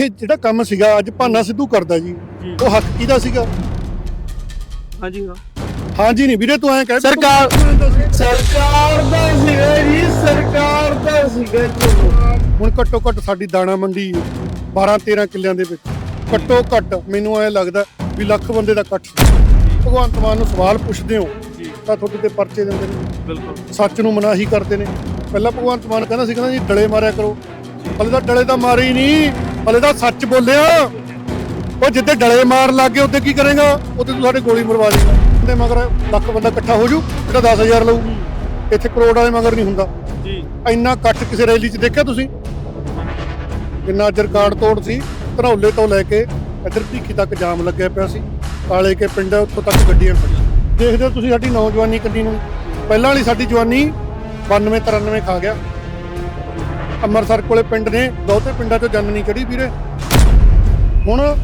ਇਹ ਜਿਹੜਾ ਕੰਮ ਸੀਗਾ ਅੱਜ ਭਾਨਾ ਸਿੱਧੂ ਕਰਦਾ ਜੀ ਉਹ ਹੱਕ ਕਿਹਦਾ ਸੀਗਾ? ਹਾਂਜੀ ਹਾਂ। ਹਾਂਜੀ ਨਹੀਂ ਵੀਰੇ ਤੂੰ ਐਂ ਕਹਿ ਸਰਕਾਰ- ਸਰਕਾਰ ਦਾ ਸੀਗਾ ਜੀ ਸਰਕਾਰ ਦਾ ਸੀਗਾ ਹੁਣ ਘੱਟੋ ਘੱਟ ਸਾਡੀ ਦਾਣਾ ਮੰਡੀ 12 13 ਕਿੱਲਿਆਂ ਦੇ ਵਿੱਚ ਘੱਟੋ ਘੱਟ ਮੈਨੂੰ ਐ ਲੱਗਦਾ ਵੀ ਲੱਖ ਬੰਦੇ ਦਾ ਇਕੱਠ। ਭਗਵੰਤ ਮਾਨ ਨੂੰ ਸਵਾਲ ਪੁੱਛਦੇ ਹੋ ਤਾਂ ਤੁਹਾਡੇ ਤੇ ਪਰਚੇ ਦਿੰਦੇ ਨੇ। ਬਿਲਕੁਲ। ਸੱਚ ਨੂੰ ਮਨਾਹੀ ਕਰਦੇ ਨੇ। ਪਹਿਲਾਂ ਭਗਵੰਤ ਮਾਨ ਕਹਿੰਦਾ ਸੀ ਕਹਿੰਦਾ ਜੀ ਡਲੇ ਮਾਰਿਆ ਕਰੋ। ਹਲੇ ਤਾਂ ਡਲੇ ਤਾਂ ਮਾਰੇ ਹੀ ਨਹੀਂ। ਹਲੇ ਤਾਂ ਸੱਚ ਬੋਲਿਆ। ਉਹ ਜਿੱਦੇ ਡਲੇ ਮਾਰ ਲੱਗ ਉੱਤੇ ਕੀ ਕਰੇਗਾ? ਉੱਤੇ ਤੂੰ ਸਾਡੇ ਗੋਲੀ ਮਰਵਾ ਦੇਗਾ। ਤੇ ਮਗਰ ਲੱਖ ਬੰਦਾ ਇਕੱਠਾ ਹੋ ਜੂ ਜਿਹੜਾ 10000 ਲਊ। ਇੱਥੇ ਕਰੋੜ ਵਾਲੇ ਮਗਰ ਨਹੀਂ ਹੁੰਦਾ। ਜੀ। ਇੰਨਾ ਇਕੱਠ ਕਿਸੇ ਰੈਲੀ 'ਚ ਦੇਖਿਆ ਤੁਸੀਂ? ਕਿੰਨਾ ਅੱਜ ਰਿਕਾਰਡ ਤੋੜ ਸੀ ਧਰੌਲੇ ਤੋਂ ਲੈ ਕੇ ਇੱਧਰ ਭੀਖੀ ਤੱਕ ਜਾਮ ਲੱਗਿਆ ਪਿਆ ਸੀ। ਕਾਲੇ ਕੇ ਪਿੰਡ ਉੱਥੋਂ ਤੱਕ ਗੱਡੀਆਂ ਖੜੀਆਂ ਦੇਖਦੇ ਤੁਸੀਂ ਸਾਡੀ ਨੌਜਵਾਨੀ ਕੱਢੀ ਨੂੰ। ਪਹਿਲਾਂ ਵਾਲੀ ਸਾਡੀ ਜਵਾਨੀ 92 93 ਖਾ ਗਿਆ। ਅੰਮ੍ਰਿਤਸਰ ਕੋਲੇ ਪਿੰਡ ਨੇ ਬਹੁਤੇ ਪਿੰਡਾਂ 'ਚੋਂ ਜੰਨ ਨਹੀਂ ਚੜੀ ਵੀਰੇ। ਹੁਣ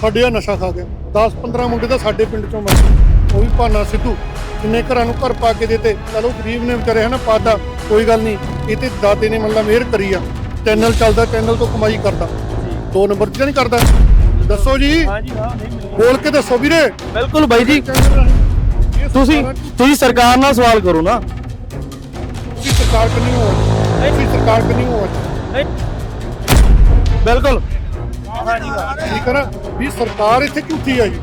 ਸਾਡੇ ਆ ਨਸ਼ਾ ਖਾ ਗਿਆ। 10 15 ਮੁੰਡੇ ਤਾਂ ਸਾਡੇ ਪਿੰਡ 'ਚੋਂ ਮਰ ਗਏ। ਉਹ ਵੀ ਭਾਨਾ ਸਿੱਧੂ ਕਿੰਨੇ ਘਰਾਂ ਨੂੰ ਘਰ ਪਾ ਕੇ ਦਿੱਤੇ। ਚਲੋ ਗਰੀਬ ਨੇ ਵਿਚਾਰੇ ਹਨਾ ਪਾਤਾ ਕੋਈ ਗੱਲ ਨਹੀਂ। ਇਹ ਤੇ ਦਾਤੇ ਨੇ ਮਤਲਬ ਮਿਹਰ ਕਰੀ ਆ। ਚੈਨਲ ਚੱਲਦਾ ਚੈਨਲ ਤੋਂ ਕਮਾਈ ਕਰਦਾ। ਦੋ ਨੰਬਰ 'ਚ ਤਾਂ ਨਹੀਂ ਕਰਦਾ। ਦੱਸੋ ਜੀ। ਹਾਂਜੀ ਹਾਂ ਨਹੀਂ ਮਿਲੀ ਬੋਲ ਕੇ ਦੱਸੋ ਵੀਰੇ। ਬਿਲਕੁਲ ਬਾਈ ਜੀ। ਤੁਸੀਂ ਸਰਕਾਰਾਂ- ਤੁਸੀਂ ਸਰਕਾਰ ਨਾਲ ਸਵਾਲ ਕਰੋ ਨਾ। ਤੁਸੀਂ ਸਰਕਾਰ ਕਿ ਨਹੀਂ ਹੋ? ਤੁਸੀਂ ਸਰਕਾਰ ਕਿ ਨਹੀਂ ਹੋ ਨਹੀਂ। ਬਿਲਕੁਲ। ਠੀਕ ਹੈ ਨਾ? ਵੀ ਸਰਕਾਰ ਇੱਥੇ ਝੂਠੀ ਜੀ।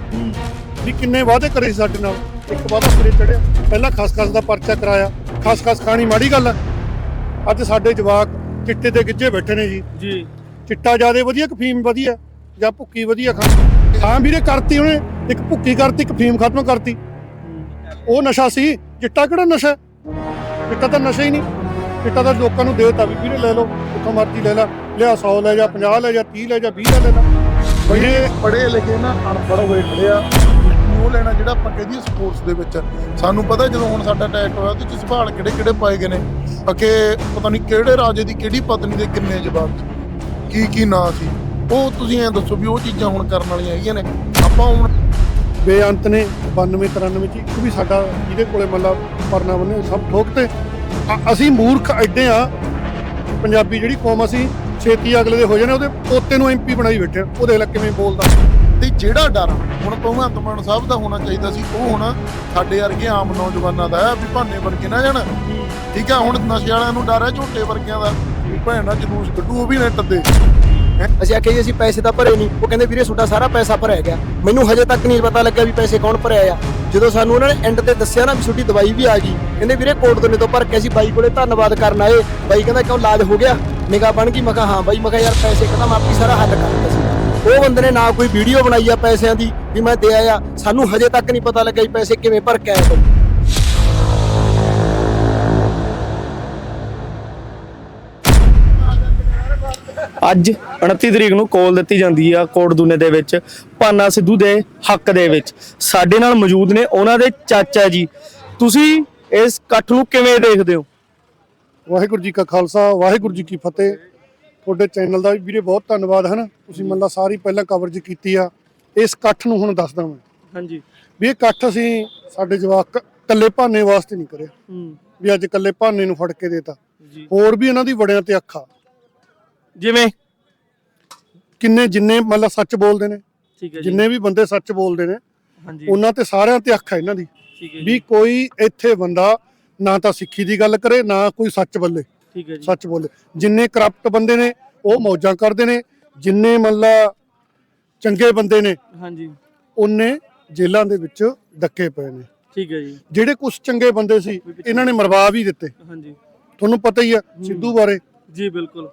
ਵੀ ਕਿੰਨੇ ਵਾਅਦੇ ਕਰੇ ਸੀ ਸਾਡੇ ਨਾਲ। ਇੱਕ ਵਾਅਦਾ ਸਿਰੇ ਚੜਿਆ। ਪਹਿਲਾਂ ਖਸਖਸ ਦਾ ਪਰਚਾ ਕਰਾਇਆ। ਖਸਖਸ ਖਾਣੀ ਮਾੜੀ ਗੱਲ ਅੱਜ ਸਾਡੇ ਜਵਾਕ ਚਿੱਟੇ ਤੇ ਗਿੱਜੇ ਬੈਠੇ ਨੇ ਜੀ। ਜੀ। ਚਿੱਟਾ ਜਿਆਦੇ ਵਧੀਆ ਕਿ ਫੀਮ ਵਧੀਆ? ਜਾਂ ਭੁੱਕੀ ਵਧੀਆ ਖਾ ਹਾਂ ਵੀਰੇ ਕਰਤੀ ਉਹਨੇ। ਇੱਕ ਭੁੱਕੀ ਕਰਤੀ ਇੱਕ ਫੀਮ ਖਤਮ ਕਰਤੀ। ਉਹ ਨਸ਼ਾ ਸੀ। ਚਿੱਟਾ ਕਿਹੜਾ ਨਸ਼ਾ? ਹੈ? ਚਿੱਟਾ ਤਾਂ ਨਸ਼ਾ ਹੀ ਨਹੀਂ। ਚਿੱਟਾ ਤਾਂ ਲੋਕਾਂ ਨੂੰ ਦੇ ਦੇਤਾ ਵੀ ਵੀਰੇ ਲੈ ਲਓ, ਜਿੱਥੋਂ ਮਰਜ਼ੀ ਲੈ ਲੈ, ਲਿਆ 100 ਲੈ ਜਾ 50 ਲੈ ਜਾ 30 ਲੈ ਜਾ 20 ਲੈ ਲੈ ਵੀਰੇ ਪੜ੍ਹੇ ਲਿਖੇ ਨਾ ਅਨਪੜ੍ਹ ਹੋਏ ਖੜੇ ਆ। ਉਹ ਲੈਣਾ ਜਿਹੜਾ ਆਪਾਂ ਕਹਦੀ ਸਪੋਰਟਸ ਦੇ ਵਿੱਚ। ਸਾਨੂੰ ਪਤਾ ਜਦੋਂ ਹੁਣ ਸਾਡਾ ਅਟੈਕ ਹੋਇਆ, ਉਹਦੇ ਚ ਸੰਭਾਲ ਕਿਹੜੇ ਕਿਹੜੇ ਪਾਏ ਗਏ ਨੇ? ਅਕੇ ਪਤਾ ਨਹੀਂ ਕਿਹੜੇ ਰਾਜੇ ਦੀ ਕਿਹੜੀ ਪਤਨੀ ਦੇ ਕਿੰਨੇ ਜਵਾਬ ਸੀ। ਕੀ ਕੀ ਨਾਂ ਸੀ? ਉਹ ਤੁਸੀਂ ਐਂ ਦੱਸੋ ਵੀ ਉਹ ਚੀਜ਼ਾਂ ਹੁਣ ਕਰਨ ਵਾਲੀਆਂ ਹੈਗੀਆਂ ਨੇ। ਆਪਾਂ ਹੁਣ ਬੇਅੰਤ ਨੇ 92 93 ਚ ਇੱਕ ਵੀ ਸਾਡਾ ਜਿਹਦੇ ਕੋਲੇ ਮਤਲਬ ਪਰਨਾ ਬੰਨੇ ਸਭ ਠੋਕਤੇ ਅ- ਅਸੀਂ ਮੂਰਖ ਐਡੇ ਆ, ਪੰਜਾਬੀ ਜਿਹੜੀ ਕੌਮ ਅਸੀਂ ਛੇਤੀ ਅਗਲੇ ਦੇ ਹੋ ਜਾਣੇ, ਉਹਦੇ ਪੋਤੇ ਨੂੰ ਐਮਪੀ ਬਣਾਈ ਬੈਠੇ ਆ। ਉਹ ਦੇਖ ਲੈ ਕਿਵੇਂ ਬੋਲਦਾ? ਤੇ ਜਿਹੜਾ ਡਰ ਹੁਣ ਭਗਵੰਤ ਮਾਨ ਸਾਹਿਬ ਦਾ ਹੋਣਾ ਚਾਹੀਦਾ ਸੀ, ਉਹ ਹੁਣ ਸਾਡੇ ਵਰਗੇ ਆਮ ਨੌਜਵਾਨਾਂ ਦਾ ਹੈ, ਵੀ ਭਾਨੇ ਵਰਗੇ ਨਾ ਜਾਣ। ਠੀਕ ਆ, ਹੁਣ ਨਸ਼ੇ ਵਾਲਿਆਂ ਨੂੰ ਡਰ ਹੈ ਝੋਟੇ ਵਰਗਿਆਂ ਦਾ। ਵੀ ਭੈਣਾ ਜਲੂਸ ਕੱਢੂ, ਉਹ ਵੀ ਨੈਟ ਤੇ ਅਸੀਂ ਆਖਿਆ ਜੀ, ਅਸੀਂ ਪੈਸੇ ਤਾਂ ਭਰੇ ਨਹੀਂ ਉਹ ਕਹਿੰਦੇ, ਵੀਰੇ, ਤੁਹਾਡਾ ਸਾਰਾ ਪੈਸਾ ਭਰਿਆ ਗਿਆ। ਮੈਨੂੰ ਹਜੇ ਤੱਕ ਨਹੀਂ ਪਤਾ ਲੱਗਿਆ ਵੀ ਪੈਸੇ ਕੌਣ ਭਰਿਆ ਆ। ਜਦੋਂ ਸਾਨੂੰ ਉਹਨਾਂ ਨੇ ਐਂਡ ਤੇ ਦੱਸਿਆ ਨਾ ਵੀ ਤੁਹਾਡੀ ਦਵਾਈ ਵੀ ਆ ਗਈ, ਕਹਿੰਦੇ, ਵੀਰੇ, ਕੋਟ ਦੋਨੇ ਤੋਂ ਭਰ ਕੇ ਅਸੀਂ ਬਾਈ ਕੋਲੇ ਧੰਨਵਾਦ ਕਰਨ ਆਏ। ਬਾਈ ਕਹਿੰਦਾ, ਕਿਉਂ ਇਲਾਜ ਹੋ ਗਿਆ? ਨਿਗਾ ਬਣ ਗਈ, ਮੈਂ ਕਿਹਾ, ਹਾਂ ਬਾਈ, ਮੈਂ ਕਿਹਾ, ਯਾਰ, ਪੈਸੇ ਕਹਿੰਦਾ, ਮੈਂ ਆਪੀ ਸਾਰਾ ਹੱਲ ਕਰ ਦਿੱਤਾ ਸੀ। ਉਹ ਬੰਦੇ ਨੇ ਨਾ ਕੋਈ ਵੀਡੀਓ ਬਣਾਈ ਆ ਪੈਸਿਆਂ ਦੀ, ਵੀ ਮੈਂ ਦੇ ਆਇਆ। ਸਾਨੂੰ ਹਜੇ ਤੱਕ ਨਹੀਂ ਪਤਾ ਲੱਗਿਆ ਵੀ ਪੈਸੇ ਕਿਵੇਂ ਭਰ ਕੇ ਆਏ ਬਾਈ। ਅੱਜ 29 ਤਰੀਕ ਨੂੰ ਕਾਲ ਦਿੱਤੀ ਜਾਂਦੀ ਆ ਕੋਟ ਦੂਨੇ ਦੇ ਵਿੱਚ ਭਾਨਾ ਸਿੱਧੂ ਦੇ ਹੱਕ ਦੇ ਵਿੱਚ। ਸਾਡੇ ਨਾਲ ਮੌਜੂਦ ਨੇ ਉਹਨਾਂ ਦੇ ਚਾਚਾ ਜੀ। ਤੁਸੀਂ ਇਸ ਇਕੱਠ ਨੂੰ ਕਿਵੇਂ ਦੇਖਦੇ ਹੋ? ਵਾਹਿਗੁਰੂ ਜੀ ਕਾ ਖਾਲਸਾ ਵਾਹਿਗੁਰੂ ਜੀ ਕੀ ਫਤਿਹ। ਤੁਹਾਡੇ ਚੈਨਲ ਦਾ ਵੀ ਵੀਰੇ ਬਹੁਤ ਧੰਨਵਾਦ ਹਨ। ਤੁਸੀਂ ਮੰਨ ਲਾ ਸਾਰੀ ਪਹਿਲਾਂ ਕਵਰੇਜ ਕੀਤੀ ਆ। ਇਸ ਇਕੱਠ ਨੂੰ ਹੁਣ ਦੱਸਦਾ ਮੈਂ। ਹਾਂਜੀ। ਵੀ ਇਹ ਇਕੱਠ ਅਸੀਂ ਸਾਡੇ ਜਵਾਕ ਕੱਲੇ ਭਾਨੇ ਵਾਸਤੇ ਨਹੀਂ ਕਰਿਆ। ਵੀ ਅੱਜ ਕੱਲੇ ਭਾਨੇ ਨੂੰ ਫੜ ਕੇ ਦੇਤਾ। ਹੋਰ ਵੀ ਇਹਨਾਂ ਦੀ ਵੜਿਆਂ ਤੇ ਅੱਖਾਂ। ਜਿਵੇਂ? ਕਿੰਨੇ ਜਿੰਨੇ ਮਤਲਬ ਸੱਚ ਬੋਲਦੇ ਨੇ ਠੀਕ ਹੈ ਜੀ। ਜਿੰਨੇ ਵੀ ਬੰਦੇ ਸੱਚ ਬੋਲਦੇ ਨੇ ਹਾਂਜੀ। ਉਹਨਾਂ ਤੇ ਸਾਰਿਆਂ ਤੇ ਅੱਖ ਹੈ ਇਹਨਾਂ ਦੀ। ਠੀਕ ਹੈ ਵੀ ਕੋਈ ਇੱਥੇ ਬੰਦਾ ਨਾ ਤਾਂ ਸਿੱਖੀ ਦੀ ਗੱਲ ਕਰੇ ਨਾ ਕੋਈ ਸੱਚ ਬੱਲੇ। ਠੀਕ ਹੈ ਜੀ। ਸੱਚ ਬੋਲੇ। ਜਿੰਨੇ ਕਰਪਟ ਬੰਦੇ ਨੇ ਉਹ ਮੌਜਾਂ ਕਰਦੇ ਨੇ। ਜਿੰਨੇ ਮਤਲਬ ਚੰਗੇ ਬੰਦੇ ਨੇ ਹਾਂਜੀ। ਉਹਨੇ ਜੇਲ੍ਹਾਂ ਦੇ ਵਿੱਚ ਡੱਕੇ ਪਏ ਨੇ। ਠੀਕ ਹੈ ਜੀ। ਜਿਹੜੇ ਕੁਝ ਚੰਗੇ ਬੰਦੇ ਸੀ ਇਹਨਾਂ ਨੇ ਮਰਵਾ ਵੀ ਦਿੱਤੇ। ਹਾਂਜੀ। ਤੁਹਾਨੂੰ ਪਤਾ ਹੀ ਆ ਸਿੱਧੂ ਬਾਰੇ। ਜੀ ਬਿਲਕੁਲ।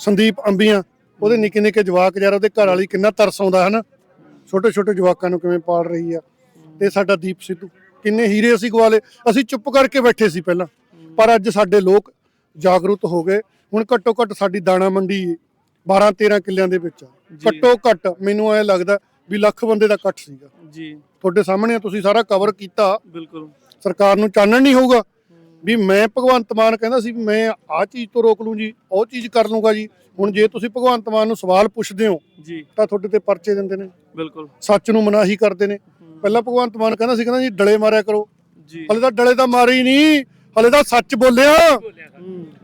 ਸੰਦੀਪ ਅੰਬੀਆਂ ਉਹਦੇ ਨਿੱਕੇ ਨਿੱਕੇ ਜਵਾਕ ਯਾਰ ਉਹਦੇ ਘਰ ਵਾਲੀ ਕਿੰਨਾ ਤਰਸ ਆਉਂਦਾ ਹਨਾ ਛੋਟੇ ਛੋਟੇ ਜਵਾਕਾਂ ਨੂੰ ਕਿਵੇਂ ਪਾਲ ਰਹੀ ਆ। ਤੇ ਸਾਡਾ ਦੀਪ ਸਿੱਧੂ ਕਿੰਨੇ ਹੀਰੇ ਅਸੀਂ ਗਵਾਲੇ। ਅਸੀਂ ਚੁੱਪ ਕਰਕੇ ਬੈਠੇ ਸੀ ਪਹਿਲਾਂ ਪਰ ਅੱਜ ਸਾਡੇ ਲੋਕ ਜਾਗਰੂਕ ਹੋ ਗਏ। ਹੁਣ ਘੱਟੋ ਘੱਟ ਸਾਡੀ ਦਾਣਾ ਮੰਡੀ 12 13 ਕਿੱਲਿਆਂ ਦੇ ਵਿੱਚ। ਘੱਟੋ ਘੱਟ ਮੈਨੂੰ ਐ ਲੱਗਦਾ ਵੀ ਲੱਖ ਬੰਦੇ ਦਾ ਇਕੱਠ ਸੀਗਾ। ਜੀ। ਤੁਹਾਡੇ ਸਾਹਮਣੇ ਤੁਸੀਂ ਸਾਰਾ ਕਵਰ ਕੀਤਾ। ਬਿਲਕੁਲ। ਸਰਕਾਰ ਨੂੰ ਚਾਨਣ ਨਹੀਂ ਹੋਊਗਾ। ਵੀ ਮੈਂ ਭਗਵੰਤ ਮਾਨ ਕਹਿੰਦਾ ਸੀ ਵੀ ਮੈਂ ਆਹ ਚੀਜ਼ ਤੋਂ ਰੋਕ ਲੂੰ ਜੀ ਉਹ ਚੀਜ਼ ਕਰ ਲੂੰਗਾ ਜੀ। ਹੁਣ ਜੇ ਤੁਸੀਂ ਭਗਵੰਤ ਮਾਨ ਨੂੰ ਸਵਾਲ ਪੁੱਛਦੇ ਹੋ ਜੀ। ਤਾਂ ਤੁਹਾਡੇ ਤੇ ਪਰਚੇ ਦਿੰਦੇ ਨੇ। ਬਿਲਕੁਲ। ਸੱਚ ਨੂੰ ਮਨਾਹੀ ਕਰਦੇ ਨੇ। ਪਹਿਲਾਂ ਭਗਵੰਤ ਮਾਨ ਕਹਿੰਦਾ ਸੀ ਕਹਿੰਦਾ ਜੀ ਡਲੇ ਮਾਰਿਆ ਕਰੋ। ਜੀ। ਹਲੇ ਤਾਂ ਡਲੇ ਤਾਂ ਮਾਰੇ ਹੀ ਨਹੀਂ ਹਲੇ ਤਾਂ ਸੱਚ ਬੋਲਿਆ।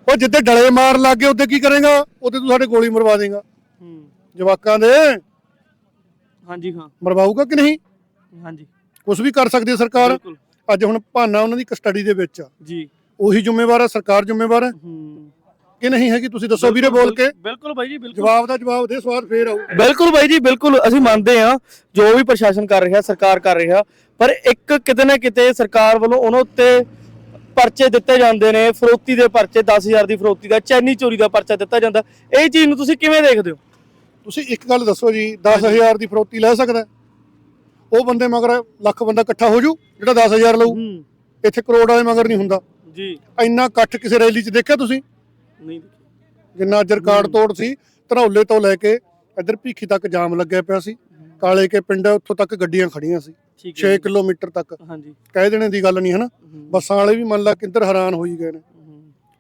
ਉਹ ਜਿੱਦੇ ਡਲੇ ਮਾਰ ਲੱਗ ਗਏ ਉੱਤੇ ਕੀ ਕਰੇਗਾ? ਉੱਤੇ ਤੂੰ ਸਾਡੇ ਗੋਲੀ ਮਰਵਾ ਦੇਗਾ। ਹੂੰ। ਜਵਾਕਾਂ ਦੇ ਹਾਂਜੀ ਹਾਂ। ਮਰਵਾਊਗਾ ਕਿ ਨਹੀਂ? ਹਾਂਜੀ। ਕੁਝ ਵੀ ਕਰ ਸਕਦੀ ਹੈ ਸਰਕਾਰ। ਬਿਲਕੁਲ। ਅੱਜ ਹੁਣ ਭਾਨਾ ਉਹਨਾਂ ਦੀ ਕਸਟਡੀ ਦੇ ਵਿੱਚ ਆ। ਜੀ। ਉਹੀ ਜ਼ਿੰਮੇਵਾਰ ਹੈ ਸਰਕਾਰ ਜ਼ਿੰਮੇਵਾਰ ਹੈ। ਕਿ ਨਹੀਂ ਹੈਗੀ ਤੁਸੀਂ ਦੱਸੋ ਵੀਰੇ ਬੋਲ ਕੇ। ਬਿਲਕੁਲ ਬਾਈ ਜੀ ਬਿਲਕੁਲ। ਜਵਾਬ ਦਾ ਜਵਾਬ ਦੇ ਸਵਾਲ ਫੇਰ ਆਊ। ਬਿਲਕੁਲ ਬਾਈ ਜੀ ਬਿਲਕੁਲ ਅਸੀਂ ਮੰਨਦੇ ਹਾਂ ਜੋ ਵੀ ਪ੍ਰਸ਼ਾਸਨ ਕਰ ਰਿਹਾ ਸਰਕਾਰ ਕਰ ਰਿਹਾ ਪਰ ਇੱਕ ਕਿਤੇ ਨਾ ਕਿਤੇ ਸਰਕਾਰ ਵੱਲੋਂ ਉਹਨਾਂ ਉੱਤੇ ਪਰਚੇ ਦਿੱਤੇ ਜਾਂਦੇ ਨੇ ਫਰੋਤੀ ਦੇ ਪਰਚੇ 10000 ਦੀ ਫਰੋਤੀ ਦਾ ਚੈਨੀ ਚੋਰੀ ਦਾ ਪਰਚਾ ਦਿੱਤਾ ਜਾਂਦਾ। ਇਹ ਚੀਜ਼ ਨੂੰ ਤੁਸੀਂ ਕਿਵੇਂ ਦੇਖਦੇ ਹੋ? ਤੁਸੀਂ ਇੱਕ ਗੱਲ ਦੱਸੋ ਜੀ 10000 ਦੀ ਫਰੋਤੀ ਲੈ ਸਕਦਾ ਹੈ? ਉਹ ਬੰਦੇ ਮਗਰ ਲੱਖ ਬੰਦਾ ਇਕੱਠਾ ਹੋ ਜੂ ਜਿਹੜਾ 10000 ਲਊ। ਹੂੰ। ਇੱਥੇ ਕਰੋੜ ਵਾਲੇ ਮਗਰ ਨਹੀਂ ਹੁੰਦਾ। ਜੀ। ਇੰਨਾ ਇਕੱਠ ਕਿਸੇ ਰੈਲੀ 'ਚ ਦੇਖਿਆ ਤੁਸੀਂ? ਨਹੀਂ ਜਿੰਨਾ ਅੱਜ ਰਿਕਾਰਡ ਤੋੜ ਸੀ ਧਨੌਲੇ ਤੋਂ ਲੈ ਕੇ ਇੱਧਰ ਭੀਖੀ ਤੱਕ ਜਾਮ ਲੱਗਿਆ ਪਿਆ ਸੀ। ਕਾਲੇ ਕੇ ਪਿੰਡ ਉੱਥੋਂ ਤੱਕ ਗੱਡੀਆਂ ਖੜੀਆਂ ਸੀ। ਠੀਕ 6 ਕਿਲੋਮੀਟਰ ਤੱਕ। ਹਾਂਜੀ। ਕਹਿ ਦੇਣੇ ਦੀ ਗੱਲ ਨਹੀਂ ਹੈ ਨਾ ਹੂੰ, ਬੱਸਾਂ ਵਾਲੇ ਵੀ ਮੰਨ ਲਾ ਕਿੰਦਰ ਹੈਰਾਨ ਹੋਈ ਗਏ ਨੇ।